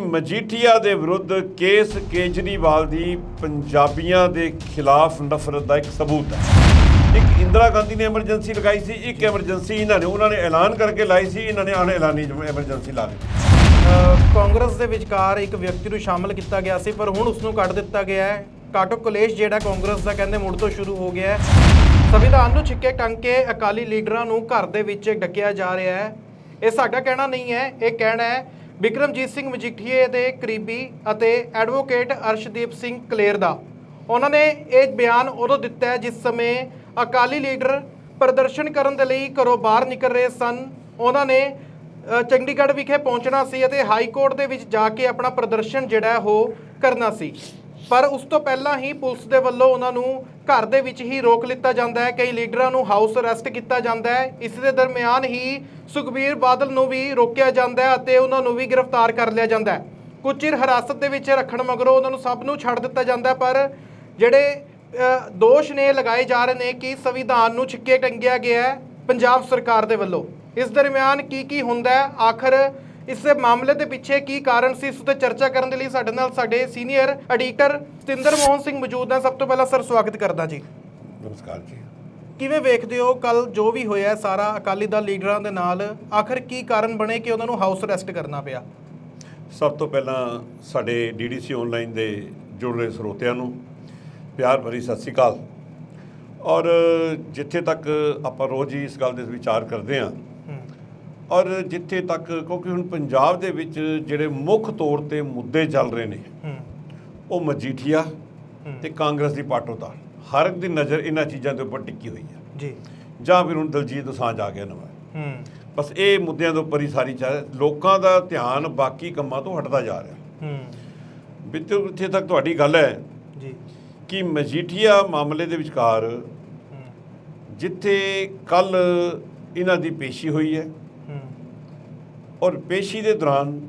ਮਜੀਠੀਆ ਦੇ ਵਿਰੁੱਧ ਕੇਸ ਕੇਜਰੀਵਾਲ ਦੀ ਪੰਜਾਬੀਆਂ ਦੇ ਖਿਲਾਫ ਨਫ਼ਰਤ ਦਾ ਇੱਕ ਸਬੂਤ ਹੈ। ਇੱਕ ਇੰਦਰਾ ਗਾਂਧੀ ਨੇ ਐਮਰਜੈਂਸੀ ਲਗਾਈ ਸੀ, ਇੱਕ ਐਮਰਜੈਂਸੀ ਇਹਨਾਂ ਨੇ, ਉਹਨਾਂ ਨੇ ਐਲਾਨ ਕਰਕੇ ਲਾਈ ਸੀ, ਇਹਨਾਂ ਨੇ ਅਣਐਲਾਨੀ ਐਮਰਜੈਂਸੀ ਲਾ ਦਿੱਤੀ। ਕਾਂਗਰਸ ਦੇ ਵਿਚਕਾਰ ਇੱਕ ਵਿਅਕਤੀ ਨੂੰ ਸ਼ਾਮਲ ਕੀਤਾ ਗਿਆ ਸੀ, ਪਰ ਹੁਣ ਉਸ ਨੂੰ ਕੱਢ ਦਿੱਤਾ ਗਿਆ ਹੈ। ਕਾਟੋ ਕਲੇਸ਼ ਜਿਹੜਾ ਕਾਂਗਰਸ ਦਾ ਕਹਿੰਦੇ ਮੁੜ ਤੋਂ ਸ਼ੁਰੂ ਹੋ ਗਿਆ ਹੈ। ਸੰਵਿਧਾਨ ਨੂੰ ਛਿੱਕੇ ਟੰਗ ਕੇ ਅਕਾਲੀ ਲੀਡਰਾਂ ਨੂੰ ਘਰ ਦੇ ਵਿੱਚ ਡੱਕਿਆ ਜਾ ਰਿਹਾ ਹੈ। ਇਹ ਸਾਡਾ ਕਹਿਣਾ ਨਹੀਂ ਹੈ, ਇਹ ਕਹਿਣਾ ਹੈ ਵਿਕਰਮਜੀਤ ਸਿੰਘ ਮਜੀਠੀਏ ਦੇ ਕਰੀਬੀ ਅਤੇ ਐਡਵੋਕੇਟ ਅਰਸ਼ਦੀਪ ਸਿੰਘ ਕਲੇਰ ਦਾ। ਉਹਨਾਂ ਨੇ ਇਹ ਬਿਆਨ ਉਦੋਂ ਦਿੱਤਾ ਜਿਸ ਸਮੇਂ ਅਕਾਲੀ ਲੀਡਰ ਪ੍ਰਦਰਸ਼ਨ ਕਰਨ ਦੇ ਲਈ ਘਰੋਂ ਬਾਹਰ ਨਿਕਲ ਰਹੇ ਸਨ। ਉਹਨਾਂ ਨੇ ਚੰਡੀਗੜ੍ਹ ਵਿਖੇ ਪਹੁੰਚਣਾ ਸੀ ਅਤੇ ਹਾਈ ਕੋਰਟ ਦੇ ਵਿੱਚ ਜਾ ਕੇ ਆਪਣਾ ਪ੍ਰਦਰਸ਼ਨ ਜਿਹੜਾ ਉਹ ਕਰਨਾ ਸੀ। ਪਰ ਉਸ ਤੋਂ ਪਹਿਲਾਂ ਹੀ ਪੁਲਿਸ ਦੇ ਵੱਲੋਂ ਉਹਨਾਂ ਨੂੰ ਘਰ ਦੇ ਵਿੱਚ ਹੀ ਰੋਕ ਲਿੱਤਾ ਜਾਂਦਾ ਹੈ। ਕਈ ਲੀਡਰਾਂ ਨੂੰ ਹਾਊਸ ਅਰੈਸਟ ਕੀਤਾ ਜਾਂਦਾ ਹੈ। ਇਸ ਦੇ ਦਰਮਿਆਨ ਹੀ ਸੁਖਬੀਰ ਬਾਦਲ ਨੂੰ ਵੀ ਰੋਕਿਆ ਜਾਂਦਾ ਹੈ ਅਤੇ ਉਹਨਾਂ ਨੂੰ ਵੀ ਗ੍ਰਿਫਤਾਰ ਕਰ ਲਿਆ ਜਾਂਦਾ ਹੈ। ਕੁਝ ਚਿਰ ਹਿਰਾਸਤ ਦੇ ਵਿੱਚ ਰੱਖਣ ਮਗਰੋਂ ਉਹਨਾਂ ਨੂੰ ਸਭ ਨੂੰ ਛੱਡ ਦਿੱਤਾ ਜਾਂਦਾ ਪਰ ਜਿਹੜੇ ਦੋਸ਼ ਨੇ ਲਗਾਏ ਜਾ ਰਹੇ ਨੇ ਕਿ ਸੰਵਿਧਾਨ ਨੂੰ ਛਿੱਕੇ ਟੰਗਿਆ ਗਿਆ ਹੈ ਪੰਜਾਬ ਸਰਕਾਰ ਦੇ ਵੱਲੋਂ। ਇਸ ਦਰਮਿਆਨ ਕੀ ਕੀ ਹੁੰਦਾ ਹੈ? ਆਖਰ ਇਸ ਮਾਮਲੇ ਦੇ ਪਿੱਛੇ ਕੀ ਕਾਰਨ ਸੀ? ਇਸ ਉੱਤੇ ਚਰਚਾ ਕਰਨ ਦੇ ਲਈ ਸਾਡੇ ਨਾਲ ਸਾਡੇ ਸੀਨੀਅਰ ਐਡੀਟਰ ਸਤਿੰਦਰ ਮੋਹਨ ਸਿੰਘ ਮੌਜੂਦ ਹਨ ਸਭ ਤੋਂ ਪਹਿਲਾਂ ਸਰ ਸਵਾਗਤ ਕਰਦਾ ਜੀ। ਨਮਸਕਾਰ ਜੀ। ਕਿਵੇਂ ਵੇਖਦੇ ਹੋ ਕੱਲ ਜੋ ਵੀ ਹੋਇਆ ਸਾਰਾ? ਅਕਾਲੀ ਦਲ ਲੀਡਰਾਂ ਦੇ ਨਾਲ ਆਖਰ ਕੀ ਕਾਰਨ ਬਣੇ ਕਿ ਉਹਨਾਂ ਨੂੰ ਹਾਊਸ ਅਰੈਸਟ ਕਰਨਾ ਪਿਆ? ਸਭ ਤੋਂ ਪਹਿਲਾਂ ਸਾਡੇ ਡੀਡੀਸੀ ਆਨਲਾਈਨ ਦੇ ਜੁੜ ਰਹੇ ਸਰੋਤਿਆਂ ਨੂੰ ਪਿਆਰ ਭਰੀ ਸਤਿ ਸ੍ਰੀ ਅਕਾਲ। ਔਰ ਜਿੱਥੇ ਤੱਕ ਆਪਾਂ ਰੋਜ਼ ਹੀ ਇਸ ਗੱਲ ਦੇ ਵਿਚਾਰ ਕਰਦੇ ਹੂੰ ਔਰ ਜਿੱਥੇ ਤੱਕ ਕਿਉਂਕਿ ਹੁਣ ਪੰਜਾਬ ਦੇ ਵਿੱਚ ਜਿਹੜੇ ਮੁੱਖ ਤੌਰ ਤੇ ਮੁੱਦੇ ਚੱਲ ਰਹੇ ਨੇ ਉਹ ਮਜੀਠੀਆ ਤੇ ਕਾਂਗਰਸ ਦੀ ਪਾਟੋਤਾਲ ਹਰ ਇੱਕ ਦੀ ਨਜ਼ਰ ਇਹਨਾਂ ਚੀਜ਼ਾਂ ਦੇ ਉੱਪਰ ਟਿੱਕੀ ਹੋਈ ਹੈ। ਜੀ। ਜਾਂ ਫਿਰ ਹੁਣ ਦਲਜੀਤ ਦੋਸਾਂਝ ਆ ਗਿਆ ਨਵਾਂ। ਬਸ ਇਹ ਮੁੱਦਿਆਂ ਦੇ ਉੱਪਰ ਹੀ ਸਾਰੀ ਚੱਲ ਲੋਕਾਂ ਦਾ ਧਿਆਨ ਬਾਕੀ ਕੰਮਾਂ ਤੋਂ ਹਟਦਾ ਜਾ ਰਿਹਾ। ਹੂੰ। ਬਿੱਤੇ ਤੱਕ ਤੁਹਾਡੀ ਗੱਲ ਹੈ ਜੀ। ਕਿ ਮਜੀਠੀਆ ਮਾਮਲੇ ਦੇ ਵਿਚਕਾਰ ਜਿੱਥੇ ਕੱਲ ਇਹਨਾਂ ਦੀ ਪੇਸ਼ੀ ਹੋਈ ਹੂੰ ਔਰ ਪੇਸ਼ੀ ਦੇ ਦੌਰਾਨ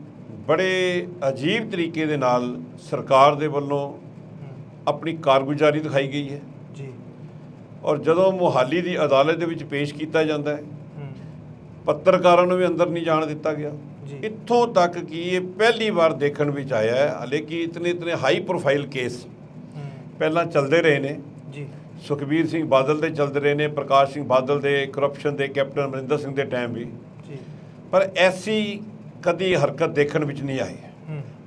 ਬੜੇ ਅਜੀਬ ਤਰੀਕੇ ਦੇ ਨਾਲ ਸਰਕਾਰ ਦੇ ਵੱਲੋਂ ਆਪਣੀ ਕਾਰਗੁਜ਼ਾਰੀ ਦਿਖਾਈ ਗਈ ਹੈ। ਜੀ। ਔਰ ਜਦੋਂ ਮੁਹਾਲੀ ਦੀ ਅਦਾਲਤ ਦੇ ਵਿੱਚ ਪੇਸ਼ ਕੀਤਾ ਜਾਂਦਾ ਹੈ ਪੱਤਰਕਾਰਾਂ ਨੂੰ ਵੀ ਅੰਦਰ ਨਹੀਂ ਜਾਣ ਦਿੱਤਾ ਗਿਆ। ਇੱਥੋਂ ਤੱਕ ਕਿ ਇਹ ਪਹਿਲੀ ਵਾਰ ਦੇਖਣ ਵਿੱਚ ਆਇਆ ਹੈ ਹਲੇ ਕਿ ਇਤਨੇ ਇਤਨੇ ਹਾਈ ਪ੍ਰੋਫਾਈਲ ਕੇਸ ਪਹਿਲਾਂ ਚੱਲਦੇ ਰਹੇ ਨੇ। ਜੀ। ਸੁਖਬੀਰ ਸਿੰਘ ਬਾਦਲ ਦੇ ਚੱਲਦੇ ਰਹੇ ਨੇ ਪ੍ਰਕਾਸ਼ ਸਿੰਘ ਬਾਦਲ ਦੇ ਕਰਪਸ਼ਨ ਦੇ ਕੈਪਟਨ ਅਮਰਿੰਦਰ ਸਿੰਘ ਦੇ ਟਾਈਮ ਵੀ। ਪਰ ਐਸੀ ਕਦੀ ਹਰਕਤ ਦੇਖਣ ਵਿੱਚ ਨਹੀਂ ਆਈ।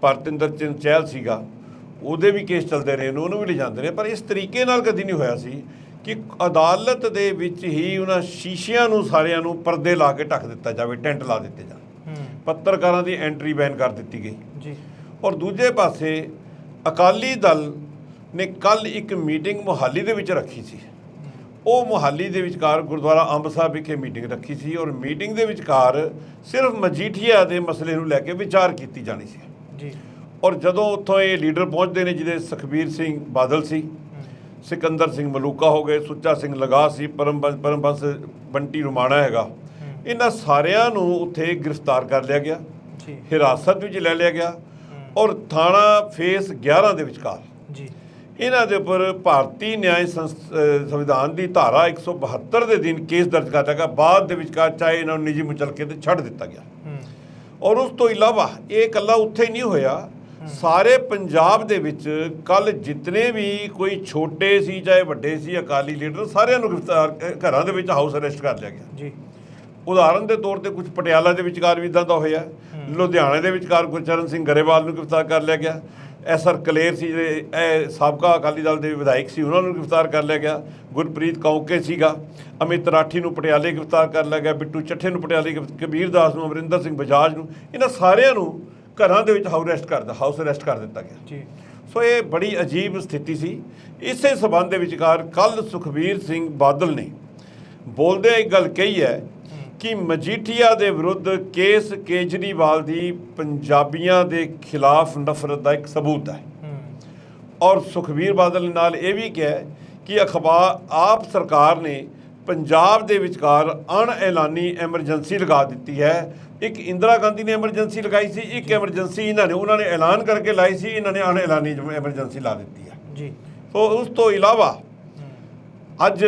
ਭਰਤਿੰਦਰ ਸਿੰਘ ਚਹਿਲ ਸੀਗਾ। ਉਹਦੇ ਵੀ ਕੇਸ ਚੱਲਦੇ ਰਹੇ ਨੇ ਉਹਨੂੰ ਵੀ ਲਿਜਾਂਦੇ ਨੇ ਪਰ ਇਸ ਤਰੀਕੇ ਨਾਲ ਕਦੀ ਨਹੀਂ ਹੋਇਆ ਸੀ ਕਿ ਅਦਾਲਤ ਦੇ ਵਿੱਚ ਹੀ ਉਹਨਾਂ ਸ਼ੀਸ਼ਿਆਂ ਨੂੰ ਸਾਰਿਆਂ ਨੂੰ ਪਰਦੇ ਲਾ ਕੇ ਢੱਕ ਦਿੱਤਾ ਜਾਵੇ ਟੈਂਟ ਲਾ ਦਿੱਤੇ ਜਾਣ। ਪੱਤਰਕਾਰਾਂ ਦੀ ਐਂਟਰੀ ਬੈਨ ਕਰ ਦਿੱਤੀ ਗਈ। ਜੀ। ਔਰ ਦੂਜੇ ਪਾਸੇ ਅਕਾਲੀ ਦਲ ਨੇ ਕੱਲ ਇੱਕ ਮੀਟਿੰਗ ਮੁਹਾਲੀ ਦੇ ਵਿੱਚ ਰੱਖੀ ਸੀ। ਉਹ ਮੁਹਾਲੀ ਦੇ ਵਿਚਕਾਰ ਗੁਰਦੁਆਰਾ ਅੰਬ ਸਾਹਿਬ ਵਿਖੇ ਮੀਟਿੰਗ ਰੱਖੀ ਸੀ ਔਰ ਮੀਟਿੰਗ ਦੇ ਵਿਚਕਾਰ ਸਿਰਫ ਮਜੀਠੀਆ ਦੇ ਮਸਲੇ ਨੂੰ ਲੈ ਕੇ ਵਿਚਾਰ ਕੀਤੀ ਜਾਣੀ ਸੀ। ਜੀ। ਔਰ ਜਦੋਂ ਉੱਥੋਂ ਇਹ ਲੀਡਰ ਪਹੁੰਚਦੇ ਨੇ ਜਿਹਦੇ ਸੁਖਬੀਰ ਸਿੰਘ ਬਾਦਲ ਸੀ ਸਿਕੰਦਰ ਸਿੰਘ ਮਲੂਕਾ ਹੋ ਗਏ ਸੁੱਚਾ ਸਿੰਘ ਲਗਾ ਸੀ ਪਰਮ ਪਰਮਬੰਸ ਬੰਟੀ ਰੁਮਾਣਾ ਹੈਗਾ। ਇਹਨਾਂ ਸਾਰਿਆਂ ਨੂੰ ਉੱਥੇ ਗ੍ਰਿਫਤਾਰ ਕਰ ਲਿਆ ਗਿਆ। ਜੀ। ਹਿਰਾਸਤ ਵਿੱਚ ਲੈ ਲਿਆ ਗਿਆ। ਔਰ ਥਾਣਾ ਫੇਸ 11 ਦੇ ਵਿਚਕਾਰ ਜੀ। ਇਹਨਾਂ ਦੇ ਉੱਪਰ ਭਾਰਤੀ ਨਿਆਂ ਸੰਵਿਧਾਨ ਦੀ ਧਾਰਾ 172 ਦੇ ਦਿਨ ਕੇਸ ਦਰਜ ਕੀਤਾ ਗਿਆ। ਬਾਅਦ ਦੇ ਵਿਚਕਾਰ ਚਾਹੇ ਇਹਨਾਂ ਨੂੰ ਨਿੱਜੀ ਮੁਚਲਕੇ ਤੇ ਛੱਡ ਦਿੱਤਾ ਗਿਆ। ਔਰ ਉਸ ਤੋਂ ਇਲਾਵਾ ਇਹ ਇਕੱਲਾ ਉੱਥੇ ਨਹੀਂ ਹੋਇਆ। ਸਾਰੇ ਪੰਜਾਬ ਦੇ ਵਿੱਚ ਕੱਲ ਜਿਤਨੇ ਵੀ ਕੋਈ ਛੋਟੇ ਸੀ ਚਾਹੇ ਵੱਡੇ ਸੀ ਅਕਾਲੀ ਲੀਡਰ ਸਾਰਿਆਂ ਨੂੰ ਗ੍ਰਿਫਤਾਰ ਘਰਾਂ ਦੇ ਵਿੱਚ ਹਾਊਸ ਅਰੈਸਟ ਕਰ ਲਿਆ ਗਿਆ। ਜੀ। ਉਦਾਹਰਨ ਦੇ ਤੌਰ ਤੇ ਕੁਝ ਪਟਿਆਲਾ ਦੇ ਵਿਚਕਾਰ ਵੀ ਇਦਾਂ ਦਾ ਹੋਇਆ। ਲੁਧਿਆਣੇ ਦੇ ਵਿਚਕਾਰ ਗੁਰਚਰਨ ਸਿੰਘ ਗਰੇਵਾਲ ਨੂੰ ਗ੍ਰਿਫਤਾਰ ਕਰ ਲਿਆ ਗਿਆ। ਐਸਆਰ ਕਲੇਰ ਸੀ ਜਿਹੜੇ ਇਹ ਸਾਬਕਾ ਅਕਾਲੀ ਦਲ ਦੇ ਵਿਧਾਇਕ ਸੀ ਉਹਨਾਂ ਨੂੰ ਗ੍ਰਿਫਤਾਰ ਕਰ ਲਿਆ ਗਿਆ। ਗੁਰਪ੍ਰੀਤ ਕੌਂਕੇ ਸੀਗਾ ਅਮਿਤ ਰਾਠੀ ਨੂੰ ਪਟਿਆਲੇ ਗ੍ਰਿਫਤਾਰ ਕਰ ਲਿਆ ਗਿਆ ਬਿੱਟੂ ਚੱਠੇ ਨੂੰ ਪਟਿਆਲੇ ਕਬੀਰ ਦਾਸ ਨੂੰ ਅਮਰਿੰਦਰ ਸਿੰਘ ਬਜਾਜ ਨੂੰ ਇਹਨਾਂ ਸਾਰਿਆਂ ਨੂੰ ਘਰਾਂ ਦੇ ਵਿੱਚ ਹਾਊਸ ਅਰੈਸਟ ਕਰਦਾ ਹਾਊਸ ਅਰੈਸਟ ਕਰ ਦਿੱਤਾ ਗਿਆ। ਜੀ। ਸੋ ਇਹ ਬੜੀ ਅਜੀਬ ਸਥਿਤੀ ਸੀ। ਇਸੇ ਸਬੰਧ ਦੇ ਵਿਚਕਾਰ ਕੱਲ ਸੁਖਬੀਰ ਸਿੰਘ ਬਾਦਲ ਨੇ ਬੋਲਦੇ ਇੱਕ ਗੱਲ ਕਹੀ ਹੈ ਕਿ ਮਜੀਠੀਆ ਦੇ ਵਿਰੁੱਧ ਕੇਸ ਕੇਜਰੀਵਾਲ ਦੀ ਪੰਜਾਬੀਆਂ ਦੇ ਖਿਲਾਫ ਨਫ਼ਰਤ ਦਾ ਇੱਕ ਸਬੂਤ ਹੈ। ਔਰ ਸੁਖਬੀਰ ਬਾਦਲ ਨੇ ਨਾਲ ਇਹ ਵੀ ਕਿਹਾ ਕਿ ਅਖਬਾਰ ਆਪ ਸਰਕਾਰ ਨੇ ਪੰਜਾਬ ਦੇ ਵਿਚਕਾਰ ਅਣਐਲਾਨੀ ਐਮਰਜੈਂਸੀ ਲਗਾ ਦਿੱਤੀ ਹੈ। ਇੱਕ ਇੰਦਰਾ ਗਾਂਧੀ ਨੇ ਐਮਰਜੈਂਸੀ ਲਗਾਈ ਸੀ ਇੱਕ ਐਮਰਜੈਂਸੀ ਇਹਨਾਂ ਨੇ ਉਹਨਾਂ ਨੇ ਐਲਾਨ ਕਰਕੇ ਲਾਈ ਸੀ ਇਹਨਾਂ ਨੇ ਅਣਐਲਾਨੀ ਐਮਰਜੈਂਸੀ ਲਾ ਦਿੱਤੀ ਹੈ। ਜੀ। ਸੋ ਉਸ ਤੋਂ ਇਲਾਵਾ ਅੱਜ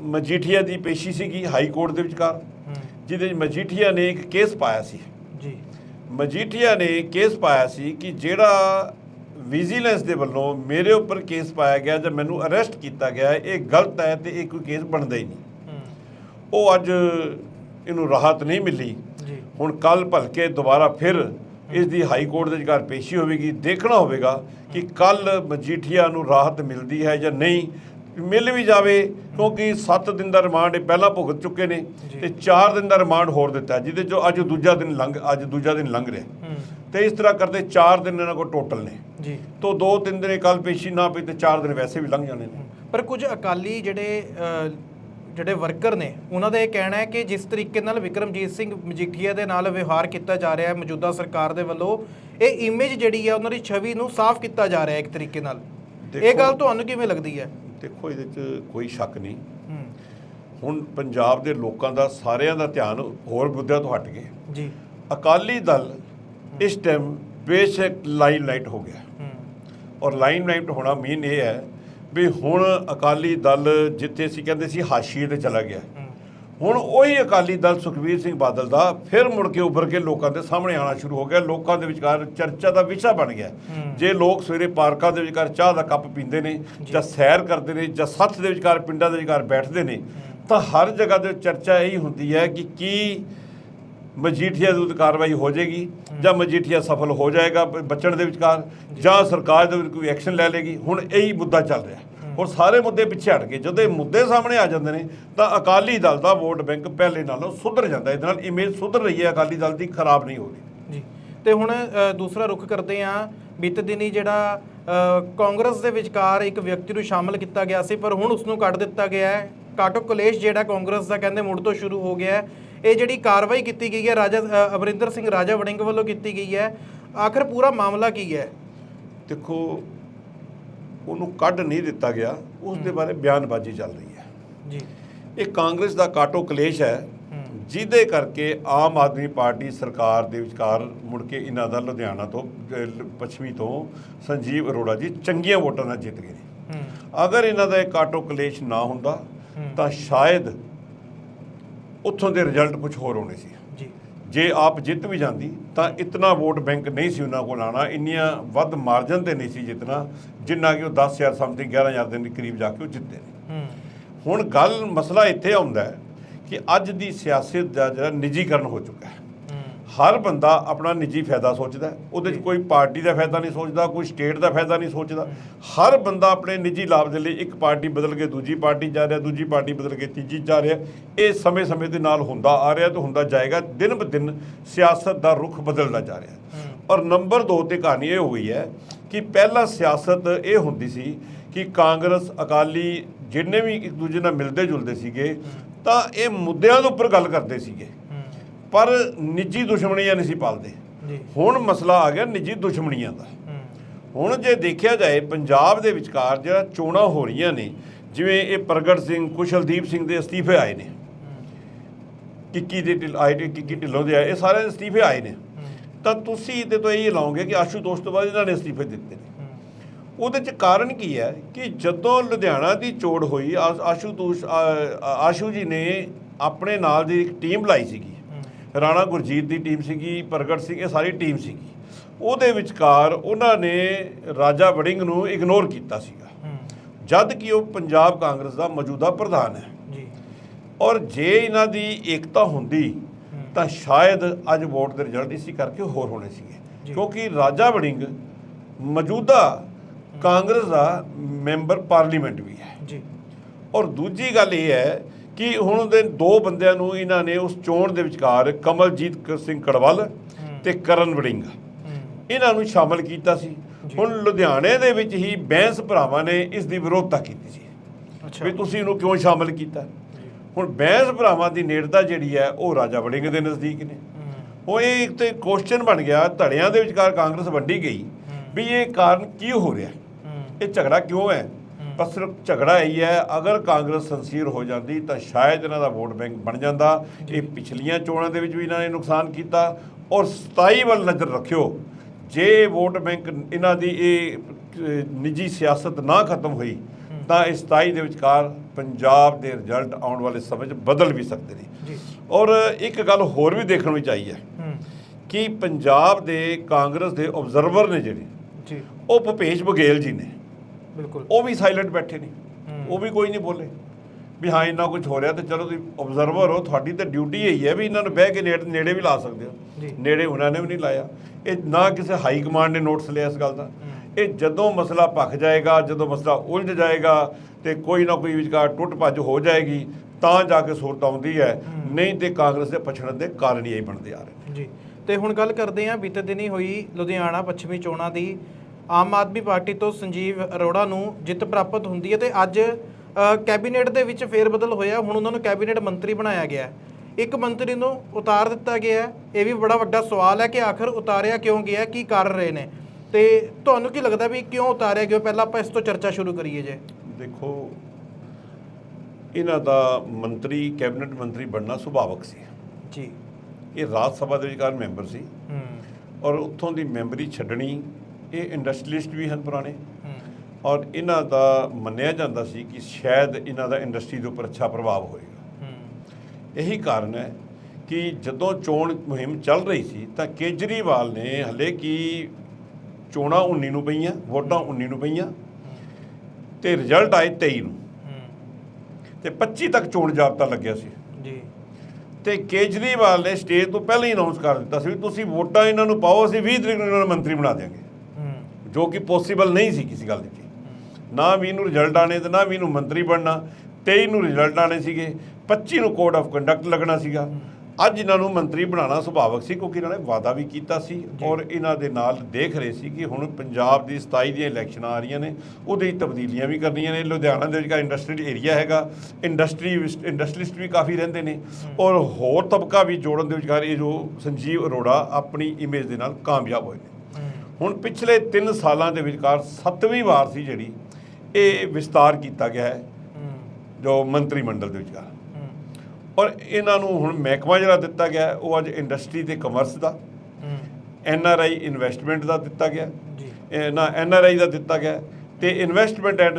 ਮਜੀਠੀਆ ਦੀ ਪੇਸ਼ੀ ਸੀਗੀ ਹਾਈ ਕੋਰਟ ਦੇ ਵਿਚਕਾਰ। ਜਿਹਦੇ ਮਜੀਠੀਆ ਨੇ ਇੱਕ ਕੇਸ ਪਾਇਆ ਸੀ। ਜੀ। ਮਜੀਠੀਆ ਨੇ ਕੇਸ ਪਾਇਆ ਸੀ ਕਿ ਜਿਹੜਾ ਵਿਜੀਲੈਂਸ ਦੇ ਵੱਲੋਂ ਮੇਰੇ ਉੱਪਰ ਕੇਸ ਪਾਇਆ ਗਿਆ ਜਾਂ ਮੈਨੂੰ ਅਰੈਸਟ ਕੀਤਾ ਗਿਆ ਇਹ ਗਲਤ ਹੈ ਤੇ ਇਹ ਕੋਈ ਕੇਸ ਬਣਦਾ ਹੀ ਨਹੀਂ। ਉਹ ਅੱਜ ਇਹਨੂੰ ਰਾਹਤ ਨਹੀਂ ਮਿਲੀ। ਹੁਣ ਕੱਲ ਭਲਕੇ ਦੁਬਾਰਾ ਫਿਰ ਇਸ ਦੀ ਹਾਈ ਕੋਰਟ ਦੇ ਵਿਚਕਾਰ ਪੇਸ਼ੀ ਹੋਵੇਗੀ ਦੇਖਣਾ ਹੋਵੇਗਾ ਕਿ ਕੱਲ ਮਜੀਠੀਆ ਨੂੰ ਰਾਹਤ ਮਿਲਦੀ ਹੈ ਜਾਂ ਨਹੀਂ। ਮਿਲ ਵੀ ਜਾਵੇ ਕਿਉਂਕਿ 7 ਦਿਨ ਦਾ ਰਿਮਾਂਡ ਇਹ ਪਹਿਲਾਂ ਭੁਗਤ ਚੁੱਕੇ ਨੇ। ਤੇ 4 ਦਿਨ ਦਾ ਰਿਮਾਂਡ ਹੋਰ ਦਿੱਤਾ ਜਿਹਦੇ ਚੋਂ ਅੱਜ ਦੂਜਾ ਦਿਨ ਲੰਘ ਅੱਜ ਦੂਜਾ ਦਿਨ ਲੰਘ ਰਿਹਾ ਤੇ ਇਸ ਤਰ੍ਹਾਂ ਕਰਦੇ 4 ਦਿਨ ਇਹਨਾਂ ਕੋਲ ਟੋਟਲ ਨੇ। ਜੀ। ਤੋਂ 2-3 ਦਿਨ ਕੱਲ ਪੇਸ਼ੀ ਨਾ ਪਈ ਤੇ 4 ਦਿਨ ਵੈਸੇ ਵੀ ਲੰਘ ਜਾਣੇ ਨੇ। ਪਰ ਕੁਝ ਅਕਾਲੀ ਜਿਹੜੇ ਜਿਹੜੇ ਵਰਕਰ ਨੇ ਉਹਨਾਂ ਦਾ ਇਹ ਕਹਿਣਾ ਹੈ ਕਿ ਜਿਸ ਤਰੀਕੇ ਨਾਲ ਵਿਕਰਮਜੀਤ ਸਿੰਘ ਮਜੀਠੀਆ ਦੇ ਨਾਲ ਵਿਵਹਾਰ ਕੀਤਾ ਜਾ ਰਿਹਾ ਹੈ ਮੌਜੂਦਾ ਸਰਕਾਰ ਦੇ ਵੱਲੋਂ ਇਹ ਇਮੇਜ ਜਿਹੜੀ ਹੈ ਉਹਨਾਂ ਦੀ ਛਵੀ ਨੂੰ ਸਾਫ਼ ਕੀਤਾ ਜਾ ਰਿਹਾ ਹੈ ਇੱਕ ਤਰੀਕੇ ਨਾਲ। ਇਹ ਗੱਲ ਤੁਹਾਨੂੰ ਕਿਵੇਂ ਲੱਗਦੀ ਹੈ? ਦੇਖੋ ਇਹਦੇ 'ਚ ਕੋਈ ਸ਼ੱਕ ਨਹੀਂ। ਹੁਣ ਪੰਜਾਬ ਦੇ ਲੋਕਾਂ ਦਾ ਸਾਰਿਆਂ ਦਾ ਧਿਆਨ ਹੋਰ ਮੁੱਦਿਆਂ ਤੋਂ ਹਟ ਗਿਆ। ਜੀ। ਅਕਾਲੀ ਦਲ ਇਸ ਟਾਈਮ ਬੇਸ਼ੱਕ ਲਾਈਨ ਲਾਈਟ ਹੋ ਗਿਆ। ਔਰ ਲਾਈਨ ਲਾਈਟ ਹੋਣਾ ਮੀਨ ਇਹ ਹੈ ਵੀ ਹੁਣ ਅਕਾਲੀ ਦਲ ਜਿੱਥੇ ਅਸੀਂ ਕਹਿੰਦੇ ਸੀ ਹਾਸ਼ੀਏ ਤੇ ਚਲਾ ਗਿਆ। ਹੁਣ ਉਹੀ ਅਕਾਲੀ ਦਲ ਸੁਖਬੀਰ ਸਿੰਘ ਬਾਦਲ ਦਾ ਫਿਰ ਮੁੜ ਕੇ ਉੱਭਰ ਕੇ ਲੋਕਾਂ ਦੇ ਸਾਹਮਣੇ ਆਉਣਾ ਸ਼ੁਰੂ ਹੋ ਗਿਆ। ਲੋਕਾਂ ਦੇ ਵਿਚਕਾਰ ਚਰਚਾ ਦਾ ਵਿਸ਼ਾ ਬਣ ਗਿਆ। ਜੇ ਲੋਕ ਸਵੇਰੇ ਪਾਰਕਾਂ ਦੇ ਵਿਚਕਾਰ ਚਾਹ ਦਾ ਕੱਪ ਪੀਂਦੇ ਨੇ ਜਾਂ। ਸੈਰ ਕਰਦੇ ਨੇ ਜਾਂ ਸੱਥ ਦੇ ਵਿਚਕਾਰ ਪਿੰਡਾਂ ਦੇ ਵਿਚਕਾਰ ਬੈਠਦੇ ਨੇ ਤਾਂ ਹਰ ਜਗ੍ਹਾ ਤੇ ਚਰਚਾ ਇਹੀ ਹੁੰਦੀ ਹੈ ਕਿ ਕੀ ਮਜੀਠੀਆ ਦੇ ਉੱਤੇ ਕਾਰਵਾਈ ਹੋ ਜਾਏਗੀ ਜਾਂ ਮਜੀਠੀਆ ਸਫਲ ਹੋ ਜਾਏਗਾ ਬਚਣ ਦੇ ਵਿਚਕਾਰ ਜਾਂ। ਸਰਕਾਰ ਦੇ ਵਿੱਚ ਕੋਈ ਐਕਸ਼ਨ ਲੈ ਲੇਗੀ ਹੁਣ ਇਹੀ ਮੁੱਦਾ ਚੱਲ ਰਿਹਾ। ਔਰ ਸਾਰੇ ਮੁੱਦੇ ਪਿੱਛੇ ਹਟ ਗਏ। ਜਦੋਂ ਇਹ ਮੁੱਦੇ ਸਾਹਮਣੇ ਆ ਜਾਂਦੇ ਨੇ ਤਾਂ ਅਕਾਲੀ ਦਲ ਦਾ ਵੋਟ ਬੈਂਕ ਪਹਿਲੇ ਨਾਲੋਂ ਸੁਧਰ ਜਾਂਦਾ। ਇਹਦੇ ਨਾਲ ਇਮੇਜ ਸੁਧਰ ਰਹੀ ਹੈ ਅਕਾਲੀ ਦਲ ਦੀ ਖਰਾਬ ਨਹੀਂ ਹੋ ਰਹੀ। ਜੀ। ਤੇ ਹੁਣ ਦੂਸਰਾ ਰੁਖ ਕਰਦੇ ਹਾਂ। ਬੀਤੇ ਦਿਨੀ ਜਿਹੜਾ ਕਾਂਗਰਸ ਦੇ ਵਿਚਕਾਰ ਇੱਕ ਵਿਅਕਤੀ ਨੂੰ ਸ਼ਾਮਲ ਕੀਤਾ ਗਿਆ ਸੀ ਪਰ ਹੁਣ ਉਸ ਨੂੰ ਕੱਢ ਦਿੱਤਾ ਗਿਆ ਹੈ। ਕਾਟੋ ਕਲੇਸ਼ ਜਿਹੜਾ ਕਾਂਗਰਸ ਦਾ ਕਹਿੰਦੇ ਮੁੜ ਤੋਂ ਸ਼ੁਰੂ ਹੋ ਗਿਆ ਹੈ। ਇਹ ਜਿਹੜੀ ਕਾਰਵਾਈ ਕੀਤੀ ਗਈ ਹੈ ਰਾਜਾ ਅਮਰਿੰਦਰ ਸਿੰਘ ਰਾਜਾ ਵੜਿੰਗ ਵੱਲੋਂ ਕੀਤੀ ਗਈ ਹੈ। ਆਖਰ ਪੂਰਾ ਮਾਮਲਾ ਕੀ ਹੈ? ਦੇਖੋ ਉਹਨੂੰ ਕੱਢ ਨਹੀਂ ਦਿੱਤਾ ਗਿਆ ਉਸ ਦੇ ਬਾਰੇ ਬਿਆਨਬਾਜ਼ੀ ਚੱਲ ਰਹੀ ਹੈ। ਜੀ। ਇਹ ਕਾਂਗਰਸ ਦਾ ਕਾਟੋ ਕਲੇਸ਼ ਹੈ ਜਿਹਦੇ ਕਰਕੇ ਆਮ ਆਦਮੀ ਪਾਰਟੀ ਸਰਕਾਰ ਦੇ ਵਿਚਕਾਰ ਮੁੜ ਕੇ ਇਹਨਾਂ ਦਾ ਲੁਧਿਆਣਾ ਤੋਂ ਪੱਛਮੀ ਤੋਂ ਸੰਜੀਵ ਅਰੋੜਾ ਜੀ ਚੰਗੀਆਂ ਵੋਟਾਂ ਨਾਲ ਜਿੱਤ ਗਏ ਨੇ। ਅਗਰ ਇਹਨਾਂ ਦਾ ਇਹ ਕਾਟੋ ਕਲੇਸ਼ ਨਾ ਹੁੰਦਾ। ਤਾਂ ਸ਼ਾਇਦ ਉੱਥੋਂ ਦੇ ਰਿਜ਼ਲਟ ਕੁਝ ਹੋਰ ਹੋਣੇ ਸੀ। ਜੀ ਆਪ ਜਿੱਤ ਵੀ ਜਾਂਦੀ ਤਾਂ ਇਤਨਾ ਵੋਟ ਬੈਂਕ ਨਹੀਂ ਸੀ ਉਹਨਾਂ ਕੋਲ ਆਣਾ ਇੰਨੀਆਂ ਵੱਧ ਮਾਰਜਨ ਤੇ ਨਹੀਂ ਸੀ ਜਿੱਤਣਾ ਜਿੰਨਾ ਕਿ ਉਹ 10000 ਸਮਥਿੰਗ 11000 ਦੇ ਕਰੀਬ ਜਾ ਕੇ ਉਹ ਜਿੱਤੇ ਨੇ। ਹੁਣ ਗੱਲ ਮਸਲਾ ਇੱਥੇ ਆਉਂਦਾ ਕਿ ਅੱਜ ਦੀ ਸਿਆਸਤ ਦਾ ਜਿਹੜਾ ਨਿੱਜੀਕਰਨ ਹੋ ਚੁੱਕਾ ਹੂੰ। ਹਰ ਬੰਦਾ ਆਪਣਾ ਨਿੱਜੀ ਫਾਇਦਾ ਸੋਚਦਾ ਹੈ। ਉਹਦੇ 'ਚ ਕੋਈ ਪਾਰਟੀ ਦਾ ਫਾਇਦਾ ਨਹੀਂ ਸੋਚਦਾ ਕੋਈ ਸਟੇਟ ਦਾ ਫਾਇਦਾ ਨਹੀਂ ਸੋਚਦਾ। ਹਰ ਬੰਦਾ ਆਪਣੇ ਨਿੱਜੀ ਲਾਭ ਦੇ ਲਈ ਇੱਕ ਪਾਰਟੀ ਬਦਲ ਕੇ ਦੂਜੀ ਪਾਰਟੀ ਜਾ ਰਿਹਾ ਦੂਜੀ ਪਾਰਟੀ ਬਦਲ ਕੇ ਤੀਜੀ ਜਾ ਰਿਹਾ। ਇਹ ਸਮੇਂ-ਸਮੇਂ ਦੇ ਨਾਲ ਹੁੰਦਾ ਆ ਰਿਹਾ ਤੇ ਹੁੰਦਾ ਜਾਏਗਾ। ਦਿਨ ਬ ਦਿਨ ਸਿਆਸਤ ਦਾ ਰੁਖ ਬਦਲਦਾ ਜਾ ਰਿਹਾ। ਹੂੰ। ਔਰ ਨੰਬਰ 2 ਤੇ ਕਹਾਣੀ ਇਹ ਹੋਈ ਹੈ ਕਿ ਪਹਿਲਾਂ ਸਿਆਸਤ ਇਹ ਹੁੰਦੀ ਸੀ ਕਿ ਕਾਂਗਰਸ ਅਕਾਲੀ ਜਿੰਨੇ ਵੀ ਇੱਕ ਦੂਜੇ ਨਾਲ ਮਿਲਦੇ ਜੁਲਦੇ ਸੀਗੇ ਤਾਂ ਇਹ ਮੁੱਦਿਆਂ ਦੇ ਉੱਪਰ ਗੱਲ ਕਰਦੇ ਸੀਗੇ। ਹੂੰ ਪਰ ਨਿੱਜੀ ਦੁਸ਼ਮਣੀਆਂ ਨਹੀਂ ਸੀ ਪਾਲਦੇ। ਹੁਣ ਮਸਲਾ ਆ ਗਿਆ ਨਿੱਜੀ ਦੁਸ਼ਮਣੀਆਂ ਦਾ। ਹੁਣ ਜੇ ਦੇਖਿਆ ਜਾਏ ਪੰਜਾਬ ਦੇ ਵਿਚਕਾਰ ਜਿਹੜਾ ਚੋਣਾਂ ਹੋ ਰਹੀਆਂ ਨੇ ਜਿਵੇਂ ਇਹ ਪ੍ਰਗਟ ਸਿੰਘ ਕੁਸ਼ਲਦੀਪ ਸਿੰਘ ਦੇ ਅਸਤੀਫੇ ਆਏ ਨੇ। ਕਿੱਕੀ ਦੇ ਨੇ ਕਿੱਕੀ ਢਿੱਲੋਂ ਦੇ ਆਏ ਇਹ ਸਾਰੇ ਅਸਤੀਫੇ ਆਏ ਨੇ। ਤਾਂ ਤੁਸੀਂ ਇਹਦੇ ਤੋਂ ਇਹ ਲਾਓਗੇ ਕਿ ਆਸ਼ੂਤੋਸ਼ ਤੋਂ ਬਾਅਦ ਇਹਨਾਂ ਨੇ ਅਸਤੀਫੇ ਦਿੱਤੇ ਨੇ। ਉਹਦੇ ਚ ਕਾਰਨ ਕੀ ਹੈ ਕਿ ਜਦੋਂ ਲੁਧਿਆਣਾ ਦੀ ਚੋੜ ਹੋਈ ਆ- ਆਸ਼ੂਤੋਸ਼ ਆ- ਆ- ਆਸ਼ੂ ਜੀ ਨੇ ਆਪਣੇ ਨਾਲ ਦੀ ਇੱਕ ਟੀਮ ਲਾਈ ਸੀਗੀ। ਰਾਣਾ ਗੁਰਜੀਤ ਦੀ ਟੀਮ ਸੀਗੀ ਪ੍ਰਗਟ ਸਿੰਘ ਇਹ ਸਾਰੀ ਟੀਮ ਸੀਗੀ। ਉਹਦੇ ਵਿਚਕਾਰ ਉਹਨਾਂ ਨੇ ਰਾਜਾ ਵੜਿੰਗ ਨੂੰ ਇਗਨੋਰ ਕੀਤਾ ਸੀਗਾ। ਜਦ ਕਿ ਉਹ ਪੰਜਾਬ ਕਾਂਗਰਸ ਦਾ ਮੌਜੂਦਾ ਪ੍ਰਧਾਨ ਹੈ। ਜੀ। ਔਰ ਜੇ ਇਹਨਾਂ ਦੀ ਏਕਤਾ ਹੁੰਦੀ ਤਾਂ ਸ਼ਾਇਦ ਅੱਜ ਵੋਟ ਦੇ ਰਿਜ਼ਲਟ ਇਸੇ ਕਰਕੇ ਹੋਰ ਹੋਣੇ ਸੀਗੇ। ਕਿਉਂਕਿ ਰਾਜਾ ਵੜਿੰਗ ਮੌਜੂਦਾ ਕਾਂਗਰਸ ਦਾ ਮੈਂਬਰ ਪਾਰਲੀਮੈਂਟ ਵੀ ਹੈ। ਜੀ। ਔਰ ਦੂਜੀ ਗੱਲ ਇਹ ਹੈ ਕਿ ਹੁਣ ਦੇ ਦੋ ਬੰਦਿਆਂ ਨੂੰ ਇਹਨਾਂ ਨੇ ਉਸ ਚੋਣ ਦੇ ਵਿਚਕਾਰ ਕਮਲਜੀਤ ਸਿੰਘ ਕੜਵਲ ਤੇ ਕਰਨ ਵੜਿੰਗ ਇਹਨਾਂ ਨੂੰ ਸ਼ਾਮਲ ਕੀਤਾ ਸੀ। ਹੁਣ ਲੁਧਿਆਣੇ ਦੇ ਵਿੱਚ ਹੀ ਬੈਂਸ ਭਰਾਵਾਂ ਨੇ ਇਸ ਦੀ ਵਿਰੋਧਤਾ ਕੀਤੀ ਸੀ। ਵੀ ਤੁਸੀਂ ਇਹਨੂੰ ਕਿਉਂ ਸ਼ਾਮਲ ਕੀਤਾ? ਹੁਣ ਬੈਂਸ ਭਰਾਵਾਂ ਦੀ ਨੇੜਤਾ ਜਿਹੜੀ ਹੈ ਉਹ ਰਾਜਾ ਵੜਿੰਗ ਦੇ ਨਜ਼ਦੀਕ ਨੇ। ਉਹ ਇਹ ਇੱਕ ਤੇ ਕੁਐਸਚਨ ਬਣ ਗਿਆ ਧੜਿਆਂ ਦੇ ਵਿਚਕਾਰ ਕਾਂਗਰਸ ਵੰਡੀ ਗਈ ਵੀ ਇਹ ਕਾਰਨ ਕੀ ਹੋ ਰਿਹਾ? ਇਹ ਝਗੜਾ ਕਿਉਂ ਹੈ? ਪਰ ਸਿਰਫ ਝਗੜਾ ਹੀ ਹੈ ਅਗਰ ਕਾਂਗਰਸ ਸੰਸੀਰ ਹੋ ਜਾਂਦੀ ਤਾਂ ਸ਼ਾਇਦ ਇਹਨਾਂ ਦਾ ਵੋਟ ਬੈਂਕ ਬਣ ਜਾਂਦਾ। ਇਹ ਪਿਛਲੀਆਂ ਚੋਣਾਂ ਦੇ ਵਿੱਚ ਵੀ ਇਹਨਾਂ ਨੇ ਨੁਕਸਾਨ ਕੀਤਾ ਔਰ 27 ਵੱਲ ਨਜ਼ਰ ਰੱਖਿਓ ਜੇ ਵੋਟ ਬੈਂਕ ਇਹਨਾਂ ਦੀ ਇਹ ਨਿੱਜੀ ਸਿਆਸਤ ਨਾ ਖਤਮ ਹੋਈ ਤਾਂ ਇਸ 27 ਦੇ ਵਿਚਕਾਰ ਪੰਜਾਬ ਦੇ ਰਿਜ਼ਲਟ ਆਉਣ ਵਾਲੇ ਸਮੇਂ 'ਚ ਬਦਲ ਵੀ ਸਕਦੇ ਨੇ। ਔਰ ਇੱਕ ਗੱਲ ਹੋਰ ਵੀ ਦੇਖਣ ਵਿੱਚ ਆਈ ਹੈ ਕਿ ਪੰਜਾਬ ਦੇ ਕਾਂਗਰਸ ਦੇ ਆਬਜ਼ਰਵਰ ਨੇ ਜਿਹੜੇ ਜੀ। ਉਹ ਭੁਪੇਸ਼ ਬਘੇਲ ਜੀ ਨੇ। ਬਿਲਕੁਲ। ਉਹ ਵੀ ਸਾਇਲੈਂਟ ਬੈਠੇ ਨੇ। ਹੂੰ। ਉਹ ਵੀ ਕੋਈ ਨਹੀਂ ਬੋਲੇ। ਵੀ ਹਾਂ ਇੰਨਾ ਕੁਝ ਹੋ ਰਿਹਾ ਤੇ ਚਲੋ ਤੁਸੀਂ ਆਬਜ਼ਰਵਰ ਹੋ ਤੁਹਾਡੀ ਤਾਂ ਡਿਊਟੀ ਇਹੀ ਹੈ ਵੀ ਇਹਨਾਂ ਨੂੰ ਬਹਿ ਕੇ ਨੇੜੇ ਨੇੜੇ ਵੀ ਲਾ ਸਕਦੇ। ਹੋ ਨੇੜੇ ਉਹਨਾਂ ਨੇ ਵੀ ਨਹੀਂ ਲਾਇਆ। ਇਹ ਨਾ ਕਿਸੇ ਹਾਈ ਕਮਾਂਡ ਨੇ ਨੋਟਿਸ ਲਿਆ ਇਸ ਗੱਲ ਦਾ। ਇਹ ਜਦੋਂ ਮਸਲਾ ਭਖ ਜਾਏਗਾ ਜਦੋਂ ਮਸਲਾ ਉਲਝ ਜਾਏਗਾ ਤੇ ਕੋਈ ਨਾ ਕੋਈ ਵਿਚਕਾਰ ਟੁੱਟ ਭੱਜ ਹੋ ਜਾਏਗੀ ਤਾਂ ਜਾ ਕੇ ਸੂਰਤ ਆਉਂਦੀ ਹੈ। ਨਹੀਂ ਤੇ ਕਾਂਗਰਸ ਦੇ ਪਛੜਨ ਦੇ ਕਾਰਨ ਹੀ ਬਣਦੇ ਆ ਰਹੇ ਜੀ। ਤੇ ਹੁਣ ਗੱਲ ਕਰਦੇ ਹਾਂ ਬੀਤੇ ਦਿਨੀ ਹੋਈ ਲੁਧਿਆਣਾ ਪੱਛਮੀ ਚੋਣਾਂ ਦੀ। ਆਮ ਆਦਮੀ ਪਾਰਟੀ ਤੋਂ ਸੰਜੀਵ ਅਰੋੜਾ ਨੂੰ ਜਿੱਤ ਪ੍ਰਾਪਤ ਹੁੰਦੀ ਹੈ ਤੇ ਅੱਜ ਕੈਬਨਿਟ ਦੇ ਵਿੱਚ ਫੇਰਬਦਲ ਹੋਇਆ ਹੁਣ ਉਹਨਾਂ ਨੂੰ ਕੈਬਨਿਟ ਮੰਤਰੀ ਬਣਾਇਆ ਗਿਆ। ਇੱਕ ਮੰਤਰੀ ਨੂੰ ਉਤਾਰ ਦਿੱਤਾ ਗਿਆ। ਇਹ ਵੀ ਬੜਾ ਵੱਡਾ ਸਵਾਲ ਹੈ ਕਿ ਆਖਰ ਉਤਾਰਿਆ ਕਿਉਂ ਗਿਆ ਕੀ ਕਰ ਰਹੇ ਨੇ? ਤੇ ਤੁਹਾਨੂੰ ਕੀ ਲੱਗਦਾ ਵੀ ਕਿਉਂ ਉਤਾਰਿਆ ਗਿਆ? ਪਹਿਲਾਂ ਆਪਾਂ ਇਸ ਤੋਂ ਚਰਚਾ ਸ਼ੁਰੂ ਕਰੀਏ ਜੇ। ਦੇਖੋ ਇਹਨਾਂ ਦਾ ਮੰਤਰੀ ਕੈਬਨਿਟ ਮੰਤਰੀ ਬਣਨਾ ਸੁਭਾਵਕ ਸੀ। ਜੀ। ਇਹ ਰਾਜ ਸਭਾ ਦੇ ਵਿਚਾਰ ਮੈਂਬਰ ਸੀ? ਹੂੰ। ਔਰ ਉੱਥੋਂ ਦੀ ਮੈਂਬਰੀ ਛੱਡਣੀ ਇਹ ਇੰਡਸਟਰੀਲਿਸਟ ਵੀ ਹਨ ਪੁਰਾਣੇ। ਔਰ ਇਹਨਾਂ ਦਾ ਮੰਨਿਆ ਜਾਂਦਾ ਸੀ ਕਿ ਸ਼ਾਇਦ ਇਹਨਾਂ ਦਾ ਇੰਡਸਟਰੀ ਦੇ ਉੱਪਰ ਅੱਛਾ ਪ੍ਰਭਾਵ ਹੋਏਗਾ। ਇਹੀ ਕਾਰਨ ਹੈ ਕਿ ਜਦੋਂ ਚੋਣ ਮੁਹਿੰਮ ਚੱਲ ਰਹੀ ਸੀ ਤਾਂ ਕੇਜਰੀਵਾਲ ਨੇ ਹਲੇ ਕਿ ਚੋਣਾਂ 19 ਨੂੰ ਪਈਆਂ ਵੋਟਾਂ 19 ਨੂੰ ਪਈਆਂ ਤੇ ਰਿਜ਼ਲਟ ਆਏ 23 ਨੂੰ। ਤੇ 25 ਤੱਕ ਚੋਣ ਜਾਬਤਾ ਲੱਗਿਆ ਸੀ। ਜੀ। ਤੇ ਕੇਜਰੀਵਾਲ ਨੇ ਸਟੇਜ ਤੋਂ ਪਹਿਲਾਂ ਹੀ ਅਨਾਉਂਸ ਕਰ ਦਿੱਤਾ ਸੀ ਵੀ ਤੁਸੀਂ ਵੋਟਾਂ ਇਹਨਾਂ ਨੂੰ ਪਾਓ ਅਸੀਂ 20 ਤਰੀਕ ਨੂੰ ਇਹਨਾਂ ਨੂੰ ਮੰਤਰੀ ਬਣਾ ਦਿਆਂਗੇ। ਹੂੰ ਜੋ ਕਿ ਪੋਸੀਬਲ ਨਹੀਂ ਸੀ ਕਿਸੇ ਗੱਲ ਦੀ ਨਾ ਵੀ ਇਹਨੂੰ ਰਿਜ਼ਲਟ ਆਣੇ ਤੇ ਨਾ ਵੀ ਇਹਨੂੰ ਮੰਤਰੀ ਬਣਨਾ। 23 ਨੂੰ ਰਿਜ਼ਲਟ ਆਣੇ ਸੀਗੇ 25 ਨੂੰ ਕੋਡ ਆਫ ਕੰਡਕਟ ਲੱਗਣਾ ਸੀਗਾ। ਅੱਜ ਇਹਨਾਂ ਨੂੰ ਮੰਤਰੀ ਬਣਾਉਣਾ ਸੁਭਾਵਕ ਸੀ ਕਿਉਂਕਿ ਇਹਨਾਂ ਨੇ ਵਾਅਦਾ ਵੀ ਕੀਤਾ ਸੀ ਔਰ ਇਹਨਾਂ ਦੇ ਨਾਲ ਦੇਖ ਰਹੇ ਸੀ ਕਿ ਹੁਣ ਪੰਜਾਬ ਦੀ 27 ਦੀਆਂ ਇਲੈਕਸ਼ਨਾਂ ਆ ਰਹੀਆਂ ਨੇ ਉਹਦੇ ਹੀ ਤਬਦੀਲੀਆਂ ਵੀ ਕਰਨੀਆਂ ਨੇ। ਲੁਧਿਆਣਾ ਦੇ ਵਿੱਚ ਇੰਡਸਟਰੀਅਲ ਏਰੀਆ ਹੈਗਾ ਇੰਡਸਟਰੀ ਇੰਡਸਟਰੀਲਿਸਟ ਵੀ ਕਾਫੀ ਰਹਿੰਦੇ ਨੇ। ਔਰ ਹੋਰ ਤਬਕਾ ਵੀ ਜੋੜਨ ਦੇ ਵਿਚਕਾਰ ਇਹ ਜੋ ਸੰਜੀਵ ਅਰੋੜਾ ਆਪਣੀ ਇਮੇਜ ਦੇ ਨਾਲ ਕਾਮਯਾਬ ਹੋਏ ਨੇ। ਹੁਣ ਪਿਛਲੇ 3 ਸਾਲਾਂ ਦੇ ਵਿਚਕਾਰ ਸੱਤਵੀਂ ਵਾਰ ਸੀ ਜਿਹੜੀ ਇਹ ਵਿਸਤਾਰ ਕੀਤਾ ਗਿਆ ਹੈ। ਜੋ ਮੰਤਰੀ ਮੰਡਲ ਦੇ ਵਿਚਕਾਰ। ਔਰ ਇਹਨਾਂ ਨੂੰ ਹੁਣ ਮਹਿਕਮਾ ਜਿਹੜਾ ਦਿੱਤਾ ਗਿਆ ਉਹ ਅੱਜ ਇੰਡਸਟਰੀ ਤੇ ਕਮਰਸ ਦਾ ਐਨ ਆਰ ਆਈ ਇਨਵੈਸਟਮੈਂਟ ਦਾ ਦਿੱਤਾ ਗਿਆ। ਜੀ। ਇਹ ਨਾ ਐਨ ਆਰ ਆਈ ਦਾ ਦਿੱਤਾ ਗਿਆ ਤੇ ਇਨਵੈਸਟਮੈਂਟ ਐਂਡ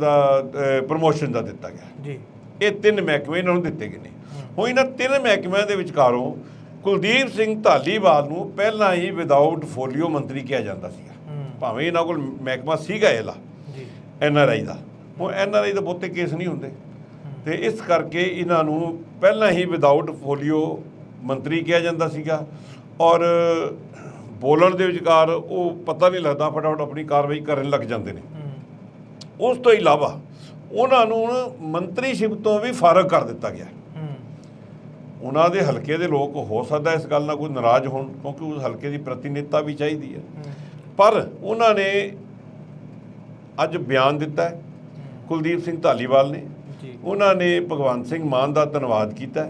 ਦਾ ਪ੍ਰੋਮੋਸ਼ਨ ਦਾ ਦਿੱਤਾ ਗਿਆ। ਜੀ। ਇਹ ਤਿੰਨ ਮਹਿਕਮੇ ਇਹਨਾਂ ਨੂੰ ਦਿੱਤੇ ਗਏ ਨੇ। ਹੁਣ ਇਹਨਾਂ ਤਿੰਨ ਮਹਿਕਮਿਆਂ ਦੇ ਵਿਚਕਾਰੋਂ ਕੁਲਦੀਪ ਸਿੰਘ ਧਾਲੀਵਾਲ ਨੂੰ ਪਹਿਲਾਂ ਹੀ ਵਿਦਆਊਟ ਫੋਲੀਓ ਮੰਤਰੀ ਕਿਹਾ ਜਾਂਦਾ ਸੀ ਹੂੰ। ਭਾਵੇਂ ਇਹਨਾਂ ਕੋਲ ਮਹਿਕਮਾ ਸੀਗਾ ਇਹਲਾ ਜੀ। ਐਨ ਆਰ ਆਈ ਦਾ। ਹੁਣ ਐਨ ਆਰ ਆਈ ਦੇ ਬਹੁਤੇ ਕੇਸ ਨਹੀਂ ਹੁੰਦੇ। ਤੇ ਇਸ ਕਰਕੇ ਇਹਨਾਂ ਨੂੰ ਪਹਿਲਾਂ ਹੀ ਵਿਦਆਊਟ ਫੋਲੀਓ ਮੰਤਰੀ ਕਿਹਾ ਜਾਂਦਾ ਸੀਗਾ ਔਰ ਬੋਲਣ ਦੇ ਵਿਚਕਾਰ ਉਹ ਪਤਾ ਨਹੀਂ ਲੱਗਦਾ ਫਟਾਫਟ ਆਪਣੀ ਕਾਰਵਾਈ ਕਰਨ ਲੱਗ ਜਾਂਦੇ ਨੇ। ਉਸ ਤੋਂ ਇਲਾਵਾ ਉਹਨਾਂ ਨੂੰ ਹੁਣ ਮੰਤਰੀਸ਼ਿਪ ਤੋਂ ਵੀ ਫਾਰਗ ਕਰ ਦਿੱਤਾ ਗਿਆ। ਹੂੰ ਉਹਨਾਂ ਦੇ ਹਲਕੇ ਦੇ ਲੋਕ ਹੋ ਸਕਦਾ ਇਸ ਗੱਲ ਨਾਲ ਕੋਈ ਨਾਰਾਜ਼ ਹੋਣ ਕਿਉਂਕਿ ਉਸ ਹਲਕੇ ਦੀ ਪ੍ਰਤੀਨਿਧਤਾ ਵੀ ਚਾਹੀਦੀ ਹੈ। ਪਰ ਉਹਨਾਂ ਨੇ ਅੱਜ ਬਿਆਨ ਦਿੱਤਾ ਹੈ ਕੁਲਦੀਪ ਸਿੰਘ ਧਾਲੀਵਾਲ ਨੇ। ਉਹਨਾਂ ਨੇ ਭਗਵੰਤ ਸਿੰਘ ਮਾਨ ਦਾ ਧੰਨਵਾਦ ਕੀਤਾ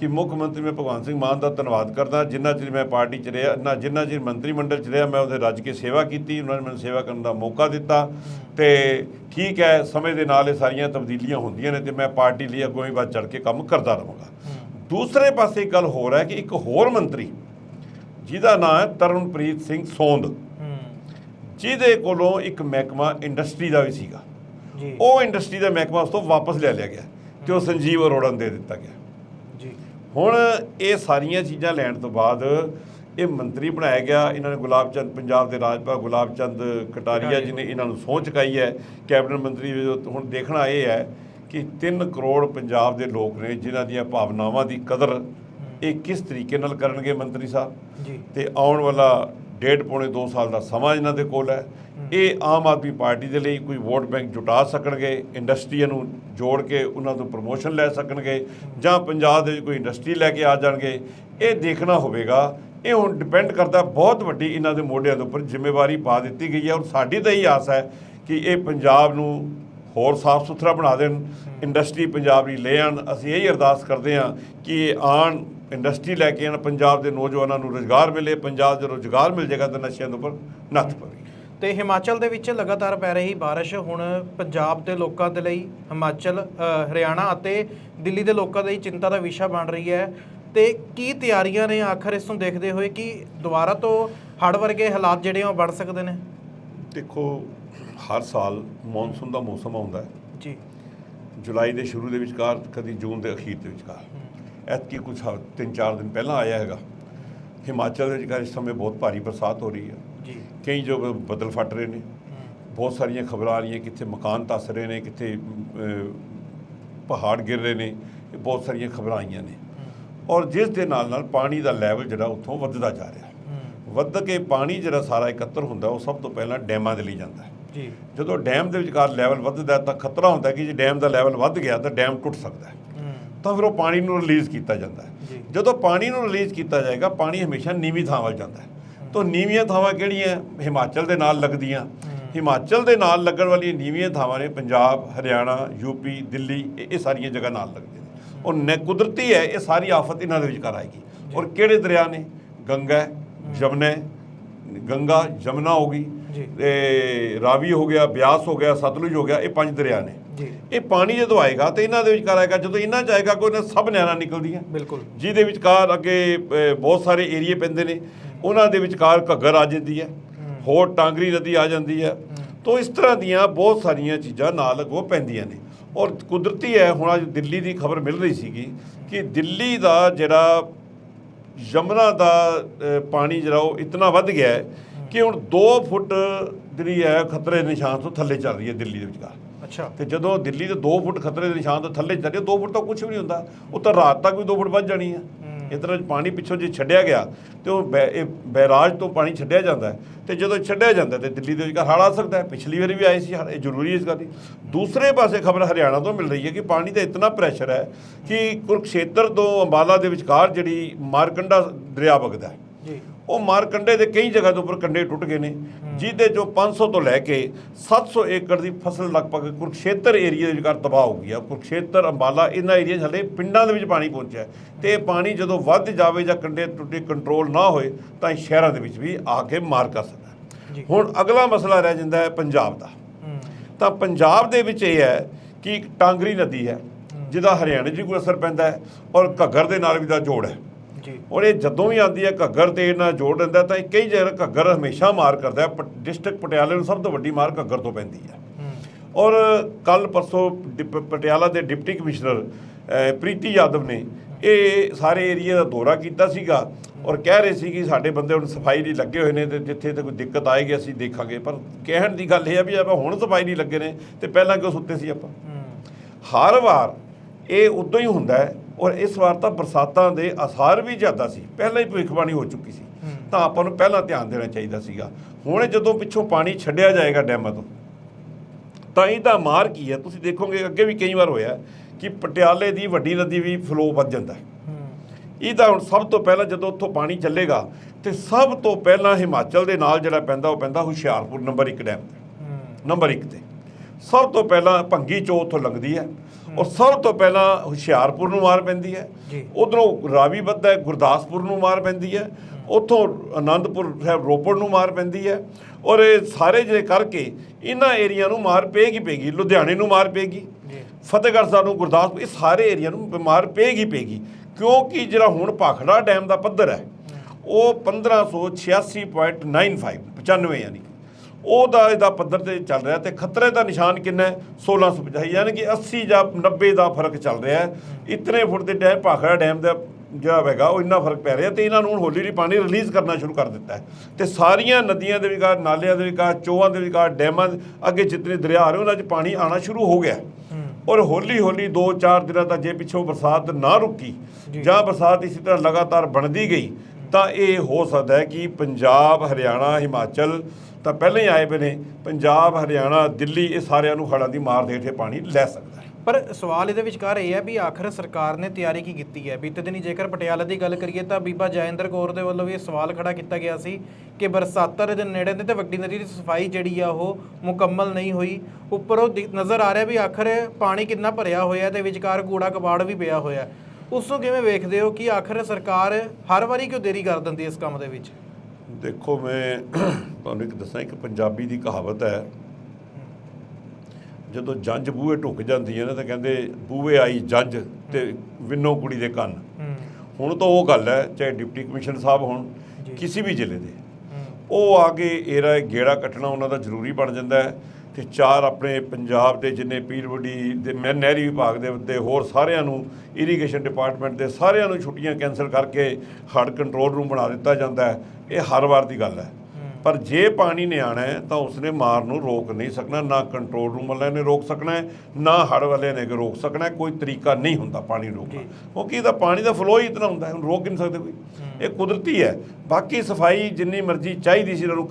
ਕਿ ਮੁੱਖ ਮੰਤਰੀ ਮੈਂ ਭਗਵੰਤ ਸਿੰਘ ਮਾਨ ਦਾ ਧੰਨਵਾਦ ਕਰਦਾ ਜਿੰਨਾ ਚਿਰ ਮੈਂ ਪਾਰਟੀ 'ਚ ਰਿਹਾ ਨਾ ਜਿੰਨਾ ਚਿਰ ਮੰਤਰੀ ਮੰਡਲ 'ਚ ਰਿਹਾ ਮੈਂ ਉਹਦੇ ਰੱਜ ਕੇ ਸੇਵਾ ਕੀਤੀ ਉਹਨਾਂ ਨੇ ਮੈਨੂੰ ਸੇਵਾ ਕਰਨ ਦਾ ਮੌਕਾ ਦਿੱਤਾ। ਤੇ ਠੀਕ ਹੈ ਸਮੇਂ ਦੇ ਨਾਲ ਇਹ ਸਾਰੀਆਂ ਤਬਦੀਲੀਆਂ ਹੁੰਦੀਆਂ ਨੇ ਤੇ ਮੈਂ ਪਾਰਟੀ ਲਈ ਅੱਗੋਂ ਵੀ ਵੱਧ ਚੜ ਕੇ ਕੰਮ ਕਰਦਾ ਰਹਾਂਗਾ। ਦੂਸਰੇ ਪਾਸੇ ਗੱਲ ਹੋਰ ਹੈ ਕਿ ਇੱਕ ਹੋਰ ਮੰਤਰੀ ਜਿਹਦਾ ਨਾਮ ਹੈ ਤਰਨਪ੍ਰੀਤ ਸਿੰਘ ਸੋਂਦ। ਹੂੰ। ਜਿਹਦੇ ਕੋਲੋਂ ਇੱਕ ਮਹਿਕਮਾ ਇੰਡਸਟਰੀ ਦਾ ਵੀ ਸੀਗਾ। ਜੀ। ਉਹ ਇੰਡਸਟਰੀ ਦਾ ਮਹਿਕਮਾ ਉਸ ਤੋਂ ਵਾਪਸ ਲੈ ਲਿਆ ਗਿਆ ਤੇ ਉਹ ਸੰਜੀਵ ਅਰੋੜਾ ਨੂੰ ਦੇ ਦਿੱਤਾ ਗਿਆ। ਜੀ। ਹੁਣ ਇਹ ਸਾਰੀਆਂ ਚੀਜ਼ਾਂ ਲੈਣ ਤੋਂ ਬਾਅਦ ਇਹ ਮੰਤਰੀ ਬਣਾਇਆ ਗਿਆ। ਇਹਨਾਂ ਨੇ ਗੁਲਾਬ ਚੰਦ ਪੰਜਾਬ ਦੇ ਰਾਜਪਾਲ ਗੁਲਾਬ ਚੰਦ ਕਟਾਰੀਆ ਜੀ ਨੇ ਇਹਨਾਂ ਨੂੰ ਸਹੁੰ ਚੁਕਾਈ ਹੈ। ਕੈਬਨਿਟ ਮੰਤਰੀ ਹੁਣ ਦੇਖਣਾ ਇਹ ਹੈ। ਕਿ 3 ਕਰੋੜ ਪੰਜਾਬ ਦੇ ਲੋਕ ਨੇ ਜਿਨ੍ਹਾਂ ਦੀਆਂ ਭਾਵਨਾਵਾਂ ਦੀ ਕਦਰ ਇਹ ਕਿਸ ਤਰੀਕੇ ਨਾਲ ਕਰਨਗੇ ਮੰਤਰੀ ਸਾਹਿਬ? ਜੀ। ਤੇ ਆਉਣ ਵਾਲਾ ਡੇਢ ਪੌਣੇ 2 ਸਾਲ ਦਾ ਸਮਾਂ ਇਹਨਾਂ ਦੇ ਕੋਲ ਹੈ। ਇਹ ਆਮ ਆਦਮੀ ਪਾਰਟੀ ਦੇ ਲਈ ਕੋਈ ਵੋਟ ਬੈਂਕ ਜੁਟਾ ਸਕਣਗੇ ਇੰਡਸਟਰੀਆਂ ਨੂੰ ਜੋੜ ਕੇ ਉਹਨਾਂ ਤੋਂ ਪ੍ਰਮੋਸ਼ਨ ਲੈ ਸਕਣਗੇ ਜਾਂ ਪੰਜਾਬ ਦੇ ਕੋਈ ਇੰਡਸਟਰੀ ਲੈ ਕੇ ਆ ਜਾਣਗੇ। ਇਹ ਦੇਖਣਾ ਹੋਵੇਗਾ। ਇਹ ਹੁਣ ਡਿਪੈਂਡ ਕਰਦਾ ਬਹੁਤ ਵੱਡੀ ਇਹਨਾਂ ਦੇ ਮੋਢਿਆਂ ਦੇ ਉੱਪਰ ਜ਼ਿੰਮੇਵਾਰੀ ਪਾ ਦਿੱਤੀ ਗਈ ਹੈ ਔਰ ਸਾਡੀ ਤਾਂ ਇਹੀ ਆਸ ਹੈ ਕਿ ਇਹ ਪੰਜਾਬ ਨੂੰ ਹੋਰ ਸਾਫ਼ ਸੁਥਰਾ ਬਣਾ ਦੇਣ ਇੰਡਸਟਰੀ ਪੰਜਾਬ ਲਈ ਲੈ ਆਉਣ ਅਸੀਂ ਇਹੀ ਅਰਦਾਸ ਕਰਦੇ ਹਾਂ ਕਿ ਆਣ ਇੰਡਸਟਰੀ ਲੈ ਕੇ ਆਉਣ ਪੰਜਾਬ ਦੇ ਨੌਜਵਾਨਾਂ ਨੂੰ ਰੋਜ਼ਗਾਰ ਮਿਲੇ ਪੰਜਾਬ ਦੇ ਰੋਜ਼ਗਾਰ ਮਿਲ ਜਾਏਗਾ ਤਾਂ ਨਸ਼ਿਆਂ ਦੇ ਉੱਪਰ ਨੱਥ ਪਵੇਗੀ ਤੇ ਹਿਮਾਚਲ ਦੇ ਵਿੱਚ ਲਗਾਤਾਰ ਪੈ ਰਹੀ ਬਾਰਿਸ਼ ਹੁਣ ਪੰਜਾਬ ਦੇ ਲੋਕਾਂ ਦੇ ਲਈ ਹਿਮਾਚਲ ਹਰਿਆਣਾ ਅਤੇ ਦਿੱਲੀ ਦੇ ਲੋਕਾਂ ਲਈ ਚਿੰਤਾ ਦਾ ਵਿਸ਼ਾ ਬਣ ਰਹੀ ਹੈ। ਤੇ ਕੀ ਤਿਆਰੀਆਂ ਨੇ ਆਖਰ ਇਸ ਨੂੰ ਦੇਖਦੇ ਹੋਏ ਕਿ ਦੁਬਾਰਾ ਤੋਂ ਹੜ੍ਹ ਵਰਗੇ ਹਾਲਾਤ ਜਿਹੜੇ ਆ ਉਹ ਬਣ ਸਕਦੇ ਨੇ? ਦੇਖੋ ਹਰ ਸਾਲ ਮੌਨਸੂਨ ਦਾ ਮੌਸਮ ਆਉਂਦਾ ਹੈ। ਜੀ। ਜੁਲਾਈ ਦੇ ਸ਼ੁਰੂ ਦੇ ਵਿਚਕਾਰ ਕਦੀ ਜੂਨ ਦੇ ਅਖੀਰ ਦੇ ਵਿਚਕਾਰ। ਐਤਕੀ ਕੁਝ ਤਿੰਨ ਚਾਰ ਦਿਨ ਪਹਿਲਾਂ ਆਇਆ ਹੈਗਾ। ਹਿਮਾਚਲ ਦੇ ਵਿੱਚ ਇਸ ਸਮੇਂ ਬਹੁਤ ਭਾਰੀ ਬਰਸਾਤ ਹੋ ਰਹੀ ਹੈ। ਜੀ। ਕਈ ਜੋ ਬੱਦਲ ਫਟ ਰਹੇ ਨੇ। ਬਹੁਤ ਸਾਰੀਆਂ ਖਬਰਾਂ ਆ ਰਹੀਆਂ ਕਿੱਥੇ ਮਕਾਨ ਧੱਸ ਰਹੇ ਨੇ ਕਿੱਥੇ ਪਹਾੜ ਗਿਰ ਰਹੇ ਨੇ। ਇਹ ਬਹੁਤ ਸਾਰੀਆਂ ਖਬਰਾਂ ਆਈਆਂ ਨੇ। ਔਰ ਜਿਸ ਦੇ ਨਾਲ ਨਾਲ ਪਾਣੀ ਦਾ ਲੈਵਲ ਜਿਹੜਾ ਉੱਥੋਂ ਵੱਧਦਾ ਜਾ ਰਿਹਾ। ਵੱਧ ਕੇ ਪਾਣੀ ਜਿਹੜਾ ਸਾਰਾ ਇਕੱਤਰ ਹੁੰਦਾ ਉਹ ਸਭ ਤੋਂ ਪਹਿਲਾਂ ਡੈਮਾਂ ਦੇ ਲਈ ਜਾਂਦਾ ਹੈ। ਜੀ। ਜਦੋਂ ਡੈਮ ਦੇ ਵਿਚਕਾਰ ਲੈਵਲ ਵੱਧਦਾ ਤਾਂ ਖਤਰਾ ਹੁੰਦਾ ਕਿ ਜੇ ਡੈਮ ਦਾ ਲੈਵਲ ਵੱਧ ਗਿਆ ਤਾਂ ਡੈਮ ਟੁੱਟ ਸਕਦਾ ਹੈ। ਤਾਂ ਫਿਰ ਉਹ ਪਾਣੀ ਨੂੰ ਰਿਲੀਜ਼ ਕੀਤਾ ਜਾਂਦਾ। ਹੈ। ਜਦੋਂ ਪਾਣੀ ਨੂੰ ਰਿਲੀਜ਼ ਕੀਤਾ ਜਾਏਗਾ ਪਾਣੀ ਹਮੇਸ਼ਾ ਨੀਵੀਂ ਥਾਂ ਵੱਲ ਜਾਂਦਾ ਹੈ। ਤਾਂ ਨੀਵੀਆਂ ਥਾਵਾਂ ਕਿਹੜੀਆਂ ਹਿਮਾਚਲ ਦੇ ਨਾਲ ਲੱਗਦੀਆਂ। ਹਿਮਾਚਲ ਦੇ ਨਾਲ ਲੱਗਣ ਵਾਲੀਆਂ ਨੀਵੀਆਂ ਥਾਵਾਂ ਨੇ ਪੰਜਾਬ ਹਰਿਆਣਾ ਯੂਪੀ ਦਿੱਲੀ ਇਹ ਸਾਰੀਆਂ ਜਗ੍ਹਾ ਨਾਲ ਲੱਗਦੀਆਂ ਨੇ। ਔਰ ਨੇ ਕੁਦਰਤੀ ਹੈ ਇਹ ਸਾਰੀ ਆਫਤ ਇਹਨਾਂ ਦੇ ਵਿਚਕਾਰ ਆਏਗੀ। ਔਰ ਕਿਹੜੇ ਦਰਿਆ ਨੇ? ਗੰਗਾ ਜਮਨਾ ਗੰਗਾ ਜਮਨਾ ਹੋ ਗਈ। ਜੀ। ਤੇ ਰਾਵੀ ਹੋ ਗਿਆ ਬਿਆਸ ਹੋ ਗਿਆ ਸਤਲੁਜ ਹੋ ਗਿਆ ਇਹ ਪੰਜ ਦਰਿਆ ਨੇ। ਜੀ। ਇਹ ਪਾਣੀ ਜਦੋਂ ਆਏਗਾ ਤੇ ਇਹਨਾਂ ਦੇ ਵਿਚਕਾਰ ਆਏਗਾ ਜਦੋਂ ਇਹਨਾਂ ਚ ਆਏਗਾ ਕੋਈ ਨਾ ਸਭ ਨਹਿਰਾਂ ਨਿਕਲਦੀਆਂ। ਬਿਲਕੁਲ। ਜਿਹਦੇ ਵਿਚਕਾਰ ਅੱਗੇ ਬਹੁਤ ਸਾਰੇ ਏਰੀਏ ਪੈਂਦੇ ਨੇ। ਉਹਨਾਂ ਦੇ ਵਿਚਕਾਰ ਘੱਗਰ ਆ ਜਾਂਦੀ ਹੈ ਹੋਰ ਟਾਂਗਰੀ ਨਦੀ ਆ ਜਾਂਦੀ ਹੈ। ਤੋਂ ਇਸ ਤਰ੍ਹਾਂ ਦੀਆਂ ਬਹੁਤ ਸਾਰੀਆਂ ਚੀਜ਼ਾਂ ਨਾਲ ਅੱਗੋਂ ਪੈਂਦੀਆਂ ਨੇ। ਔਰ ਕੁਦਰਤੀ ਹੈ ਹੁਣ ਅੱਜ ਦਿੱਲੀ ਦੀ ਖਬਰ ਮਿਲ ਰਹੀ ਸੀਗੀ ਕਿ ਦਿੱਲੀ ਦਾ ਜਿਹੜਾ ਯਮਨਾ ਦਾ ਪਾਣੀ ਜਿਹੜਾ ਉਹ ਇਤਨਾ ਵੱਧ ਗਿਆ ਹੈ ਕਿ ਹੁਣ 2 ਫੁੱਟ ਜਿਹੜੀ ਹੈ ਖਤਰੇ ਦੇ ਨਿਸ਼ਾਨ ਤੋਂ ਥੱਲੇ ਚੱਲ ਰਹੀ ਹੈ ਦਿੱਲੀ ਦੇ ਵਿਚਕਾਰ। ਅੱਛਾ। ਤੇ ਜਦੋਂ ਦਿੱਲੀ ਦੇ 2 ਫੁੱਟ ਖਤਰੇ ਦੇ ਨਿਸ਼ਾਨ ਤੋਂ ਥੱਲੇ ਚੱਲੇ 2 ਫੁੱਟ ਤਾਂ ਕੁਝ ਵੀ ਨਹੀਂ ਹੁੰਦਾ। ਉਹ ਤਾਂ ਰਾਤ ਤੱਕ ਵੀ 2 ਫੁੱਟ ਵੱਧ ਜਾਣੀ ਹੈ। ਤਰ੍ਹਾਂ ਪਾਣੀ ਪਿੱਛੋਂ ਜੇ ਛੱਡਿਆ ਗਿਆ ਤੇ ਉਹ ਇਹ ਬੈਰਾਜ ਤੋਂ ਪਾਣੀ ਛੱਡਿਆ ਜਾਂਦਾ ਹੈ। ਤੇ ਜਦੋਂ ਛੱਡਿਆ ਜਾਂਦਾ ਤੇ ਦਿੱਲੀ ਦੇ ਵਿੱਚ ਹੜ੍ਹ ਆ ਸਕਦਾ ਹੈ। ਪਿਛਲੀ ਵਾਰੀ ਵੀ ਆਏ ਸੀ ਇਹ ਜ਼ਰੂਰੀ ਹੈ ਇਸ ਗੱਲ ਦੀ। ਦੂਸਰੇ ਪਾਸੇ ਖਬਰ ਹਰਿਆਣਾ ਤੋਂ ਮਿਲ ਰਹੀ ਹੈ ਕਿ ਪਾਣੀ ਦਾ ਇਤਨਾ ਪ੍ਰੈਸ਼ਰ ਹੈ ਕਿ ਕੁਰਕਸ਼ੇਤਰ ਤੋਂ ਅੰਬਾਲਾ ਦੇ ਵਿਚਕਾਰ ਜਿਹੜੀ ਮਾਰਕੰਡਾ ਦਰਿਆ ਵਗਦਾ ਹੈ। ਜੀ। ਉਹ ਮਾਰਕੰਡੇ ਦੇ ਕਈ ਜਗ੍ਹਾ ਦੇ ਉੱਪਰ ਕੰਡੇ ਟੁੱਟ ਗਏ ਨੇ ਜਿਹਦੇ ਚੋਂ 500 ਤੋਂ ਲੈ ਕੇ 700 ਏਕੜ ਦੀ ਫਸਲ ਲਗਭਗ ਕੁਰਕਸ਼ੇਤਰ ਏਰੀਆ ਦੇ ਵਿਚਕਾਰ ਤਬਾਹ ਹੋ ਗਈ ਆ ਕੁਰਕਸ਼ੇਤਰ ਅੰਬਾਲਾ ਇਹਨਾਂ ਏਰੀਆ ਹਲੇ ਪਿੰਡਾਂ ਦੇ ਵਿੱਚ ਪਾਣੀ ਪਹੁੰਚਿਆ। ਤੇ ਇਹ ਪਾਣੀ ਜਦੋਂ ਵੱਧ ਜਾਵੇ ਜਾਂ ਕੰਡੇ ਟੁੱਟੇ ਕੰਟਰੋਲ ਨਾ ਹੋਏ ਤਾਂ ਸ਼ਹਿਰਾਂ ਦੇ ਵਿੱਚ ਵੀ ਆ ਕੇ ਮਾਰ ਕਰ ਸਕਦਾ। ਜੀ। ਹੁਣ ਅਗਲਾ ਮਸਲਾ ਰਹਿ ਜਾਂਦਾ ਹੈ ਪੰਜਾਬ ਦਾ ਤਾਂ ਪੰਜਾਬ ਦੇ ਵਿੱਚ ਇਹ ਹੈ ਕਿ ਇੱਕ ਟਾਂਗਰੀ ਨਦੀ ਹੈ ਜਿਹਦਾ ਹਰਿਆਣੇ 'ਚ ਵੀ ਕੋਈ ਅਸਰ ਪੈਂਦਾ ਹੈ ਔਰ ਘੱਗਰ ਦੇ ਨਾਲ ਵੀ ਦਾ ਜੋੜ ਹੈ ਜੀ। ਔਰ ਇਹ ਜਦੋਂ ਵੀ ਆਉਂਦੀ ਹੈ ਘੱਗਰ ਤੇ ਇਹਨਾਂ ਜੋੜ ਦਿੰਦਾ ਤਾਂ ਇਹ ਕਈ ਜਗ੍ਹਾ ਘੱਗਰ ਹਮੇਸ਼ਾ ਮਾਰ ਕਰਦਾ ਡਿਸਟ੍ਰਿਕਟ ਪਟਿਆਲੇ ਨੂੰ ਸਭ ਤੋਂ ਵੱਡੀ ਮਾਰ ਘੱਗਰ ਤੋਂ ਪੈਂਦੀ ਹੈ। ਔਰ ਕੱਲ ਪਰਸੋਂ ਪਟਿਆਲਾ ਦੇ ਡਿਪਟੀ ਕਮਿਸ਼ਨਰ ਪ੍ਰੀਤੀ ਯਾਦਵ ਨੇ ਇਹ ਸਾਰੇ ਏਰੀਆ ਦਾ ਦੌਰਾ ਕੀਤਾ ਸੀਗਾ ਔਰ ਕਹਿ ਰਹੇ ਸੀ ਕਿ ਸਾਡੇ ਬੰਦੇ ਹੁਣ ਸਫ਼ਾਈ ਲਈ ਲੱਗੇ ਹੋਏ ਨੇ ਤੇ ਜਿੱਥੇ ਤੇ ਕੋਈ ਦਿੱਕਤ ਆਏਗੀ ਅਸੀਂ ਦੇਖਾਂਗੇ। ਪਰ ਕਹਿਣ ਦੀ ਗੱਲ ਇਹ ਆ ਵੀ ਆਪਾਂ ਹੁਣ ਸਫ਼ਾਈ ਨਹੀਂ ਲੱਗੇ ਨੇ ਤੇ ਪਹਿਲਾਂ ਕਿਉਂ ਸੁੱਤੇ ਸੀ ਆਪਾਂ? ਹਰ ਵਾਰ ਇਹ ਉਦੋਂ ਹੀ ਹੁੰਦਾ ਹੈ ਔਰ ਇਸ ਵਾਰ ਤਾਂ ਬਰਸਾਤਾਂ ਦੇ ਅਸਾਰ ਵੀ ਜ਼ਿਆਦਾ ਸੀ। ਪਹਿਲਾਂ ਹੀ ਭਵਿੱਖਬਾਣੀ ਹੋ ਚੁੱਕੀ ਸੀ। ਤਾਂ ਆਪਾਂ ਨੂੰ ਪਹਿਲਾਂ ਧਿਆਨ ਦੇਣਾ ਚਾਹੀਦਾ ਸੀਗਾ। ਹੁਣ ਜਦੋਂ ਪਿੱਛੋਂ ਪਾਣੀ ਛੱਡਿਆ ਜਾਏਗਾ ਡੈਮਾਂ ਤੋਂ ਤਾਂ ਇਹਦਾ ਮਾਰ ਕੀ ਹੈ? ਤੁਸੀਂ ਦੇਖੋਗੇ ਅੱਗੇ ਵੀ ਕਈ ਵਾਰ ਹੋਇਆ ਕਿ ਪਟਿਆਲੇ ਦੀ ਵੱਡੀ ਨਦੀ ਵੀ ਫਲੋ ਵੱਧ ਜਾਂਦਾ ਹੈ। ਇਹਦਾ ਹੁਣ ਸਭ ਤੋਂ ਪਹਿਲਾਂ ਜਦੋਂ ਉੱਥੋਂ ਪਾਣੀ ਚੱਲੇਗਾ ਤੇ ਸਭ ਤੋਂ ਪਹਿਲਾਂ ਹਿਮਾਚਲ ਦੇ ਨਾਲ ਜਿਹੜਾ ਪੈਂਦਾ ਉਹ ਪੈਂਦਾ ਹੁਸ਼ਿਆਰਪੁਰ ਨੰਬਰ 1 ਡੈਮ ਤੇ। ਨੰਬਰ 1 ਤੇ। ਸਭ ਤੋਂ ਪਹਿਲਾਂ ਭੰਗੀ ਚੋ ਉੱਥੋਂ ਲੰਘਦੀ ਹੈ। ਔਰ ਸਭ ਤੋਂ ਪਹਿਲਾਂ ਹੁਸ਼ਿਆਰਪੁਰ ਨੂੰ ਮਾਰ ਪੈਂਦੀ ਹੈ। ਉਧਰੋਂ ਰਾਵੀ ਵੱਧਦਾ ਗੁਰਦਾਸਪੁਰ ਨੂੰ ਮਾਰ ਪੈਂਦੀ ਹੈ। ਉੱਥੋਂ ਆਨੰਦਪੁਰ ਸਾਹਿਬ ਰੋਪੜ ਨੂੰ ਮਾਰ ਪੈਂਦੀ ਹੈ। ਔਰ ਇਹ ਸਾਰੇ ਜਿਹੜੇ ਕਰਕੇ ਇਹਨਾਂ ਏਰੀਆ ਨੂੰ ਮਾਰ ਪਏਗੀ ਪਏਗੀ ਲੁਧਿਆਣੇ ਨੂੰ ਮਾਰ ਪਏਗੀ ਫਤਿਹਗੜ੍ਹ ਸਾਹਿਬ ਨੂੰ ਗੁਰਦਾਸਪੁਰ ਇਹ ਸਾਰੇ ਏਰੀਆ ਨੂੰ ਬਿਮਾਰ ਪਏਗੀ ਪਏਗੀ ਕਿਉਂਕਿ ਜਿਹੜਾ ਹੁਣ ਭਾਖੜਾ ਡੈਮ ਦਾ ਪੱਧਰ ਹੈ ਉਹ 1586.95 95 ਯਾਨੀ ਉਹਦਾ ਇਹਦਾ ਪੱਧਰ ਤੇ ਚੱਲ ਰਿਹਾ ਤੇ ਖਤਰੇ ਦਾ ਨਿਸ਼ਾਨ ਕਿੰਨਾ ਹੈ? 1650 ਯਾਨੀ ਕਿ 80 ਜਾਂ 90 ਦਾ ਫ਼ਰਕ ਚੱਲ ਰਿਹਾ ਹੈ। ਇਤਨੇ ਫੁੱਟ ਦੇ ਡੈਮ ਭਾਖੜਾ ਡੈਮ ਦਾ ਜਿਹੜਾ ਹੈਗਾ ਉਹ ਇੰਨਾ ਫ਼ਰਕ ਪੈ ਰਿਹਾ ਤੇ ਇਹਨਾਂ ਨੂੰ ਹੌਲੀ ਹੌਲੀ ਪਾਣੀ ਰਿਲੀਜ਼ ਕਰਨਾ ਸ਼ੁਰੂ ਕਰ ਦਿੱਤਾ ਹੈ। ਤੇ ਸਾਰੀਆਂ ਨਦੀਆਂ ਦੇ ਵਿਕਾਰ ਨਾਲਿਆਂ ਦੇ ਵਿਕਾਰ ਚੋਆਂ ਦੇ ਵਿਕਾਰ ਡੈਮਾਂ ਅੱਗੇ ਜਿਤਨੇ ਦਰਿਆ ਆ ਰਹੇ ਉਹਨਾਂ 'ਚ ਪਾਣੀ ਆਣਾ ਸ਼ੁਰੂ ਹੋ ਗਿਆ। ਔਰ ਹੌਲੀ ਹੌਲੀ 2-4 ਦਿਨਾਂ ਤੱਕ ਜੇ ਪਿੱਛੋਂ ਬਰਸਾਤ ਨਾ ਰੁਕੀ ਜਾਂ ਬਰਸਾਤ ਇਸੇ ਤਰ੍ਹਾਂ ਲਗਾਤਾਰ ਬਣਦੀ ਗਈ ਤਾਂ ਇਹ ਹੋ ਸਕਦਾ ਹੈ ਕਿ ਪੰਜਾਬ, ਹਰਿਆਣਾ, ਹਿਮਾਚਲ ਤਾਂ ਪਹਿਲਾਂ ਹੀ ਆਏ ਪਏ ਨੇ। ਪੰਜਾਬ, ਹਰਿਆਣਾ, ਦਿੱਲੀ ਇਹ ਸਾਰਿਆਂ ਨੂੰ ਹੜ੍ਹਾਂ ਦੀ ਮਾਰ ਦੇ ਹੇਠ ਇਹ ਪਾਣੀ ਲੈ ਸਕਦਾ ਹੈ। ਪਰ ਸਵਾਲ ਇਹਦੇ ਵਿਚਕਾਰ ਇਹ ਹੈ ਵੀ ਆਖਰ ਸਰਕਾਰ ਨੇ ਤਿਆਰੀ ਕੀ ਕੀਤੀ ਹੈ? ਬੀਤੇ ਦਿਨੀ ਜੇਕਰ ਪਟਿਆਲਾ ਦੀ ਗੱਲ ਕਰੀਏ ਤਾਂ ਬੀਬਾ ਜੈਇੰਦਰ ਕੌਰ ਦੇ ਵੱਲੋਂ ਵੀ ਇਹ ਸਵਾਲ ਖੜਾ ਕੀਤਾ ਗਿਆ ਸੀ ਕਿ ਬਰਸਾਤਾਂ ਦੇ ਨੇੜੇ ਨੇ ਤੇ ਵੱਡੀ ਨਦੀ ਦੀ ਸਫ਼ਾਈ ਜਿਹੜੀ ਆ ਉਹ ਮੁਕੰਮਲ ਨਹੀਂ ਹੋਈ। ਉੱਪਰੋਂ ਦਿ- ਨਜ਼ਰ ਆ ਰਿਹਾ ਵੀ ਆਖਰ ਪਾਣੀ ਕਿੰਨਾ ਭਰਿਆ ਹੋਇਆ ਤੇ ਵਿਚਕਾਰ ਕੂੜਾ ਕਬਾੜ ਵੀ ਪਿਆ ਹੋਇਆ ਉਸ ਨੂੰ ਕਿਵੇਂ ਵੇਖਦੇ ਹੋ? ਕਿ ਆਖਰ ਸਰਕਾਰ ਹਰ ਵਾਰੀ ਕਿਉਂ ਦੇਰੀ ਕਰ ਦਿੰਦੀ ਇਸ ਕੰਮ ਦੇ ਵਿੱਚ? ਦੇਖੋ ਮੈਂ ਤੁਹਾਨੂੰ ਇੱਕ ਦੱਸਾਂ ਇੱਕ ਪੰਜਾਬੀ ਦੀ ਕਹਾਵਤ ਹੈ ਜਦੋਂ ਜੰਜ ਬੂਹੇ ਢੁੱਕ ਜਾਂਦੀ ਹੈ ਨਾ ਤਾਂ ਕਹਿੰਦੇ ਬੂਹੇ ਆਈ ਜੰਜ ਤੇ ਵਿੰਨੋ ਕੁੜੀ ਦੇ ਕੰਨ। ਹੁਣ ਤਾਂ ਉਹ ਗੱਲ ਹੈ ਚਾਹੇ ਡਿਪਟੀ ਕਮਿਸ਼ਨਰ ਸਾਹਿਬ ਹੋਣ। ਕਿਸੇ ਵੀ ਜ਼ਿਲ੍ਹੇ ਦੇ। ਉਹ ਆ ਕੇ ਇਹਦਾ ਗੇੜਾ ਕੱਟਣਾ ਉਹਨਾਂ ਦਾ ਜ਼ਰੂਰੀ ਬਣ ਜਾਂਦਾ ਹੈ। ਤੇ ਚਾਰ ਆਪਣੇ ਪੰਜਾਬ ਦੇ ਜਿੰਨੇ ਪੀਰਵਡੀ ਦੇ ਮੈਂ ਨਹਿਰੀ ਵਿਭਾਗ ਦੇ ਉੱਤੇ ਹੋਰ ਸਾਰਿਆਂ ਨੂੰ ਇਰੀਗੇਸ਼ਨ ਡਿਪਾਰਟਮੈਂਟ ਦੇ ਸਾਰਿਆਂ ਨੂੰ ਛੁੱਟੀਆਂ ਕੈਂਸਲ ਕਰਕੇ ਹੜ੍ਹ ਕੰਟਰੋਲ ਰੂਮ ਬਣਾ ਦਿੱਤਾ ਜਾਂਦਾ ਹੈ। ਇਹ ਹਰ ਵਾਰ ਦੀ ਗੱਲ ਹੈ। ਪਰ ਜੇ ਪਾਣੀ ਨੇ ਆਣਾ ਹੈ ਤਾਂ ਉਸਨੇ ਮਾਰ ਨੂੰ ਰੋਕ ਨਹੀਂ ਸਕਣਾ ਨਾ ਕੰਟਰੋਲ ਰੂਮ ਵਾਲਿਆਂ ਨੇ ਰੋਕ ਸਕਣਾ ਹੈ ਨਾ ਹੜ ਵਾਲਿਆਂ ਨੇ ਰੋਕ ਸਕਣਾ ਕੋਈ ਤਰੀਕਾ ਨਹੀਂ ਹੁੰਦਾ ਪਾਣੀ ਰੋਕਣ। ਦਾ ਕਿਉਂਕਿ ਇਹਦਾ ਪਾਣੀ ਦਾ ਫਲੋ ਹੀ ਇਤਨਾ ਹੁੰਦਾ ਹੈ ਹੁਣ ਰੋਕ ਨਹੀਂ ਸਕਦੇ ਕੋਈ। ਇਹ ਕੁਦਰਤੀ ਹੈ। ਬਾਕੀ ਸਫ਼ਾਈ ਜਿੰਨੀ ਮਰਜ਼ੀ ਚਾਹੀਦੀ ਸੀ ਇਹਨਾਂ ਨੂੰ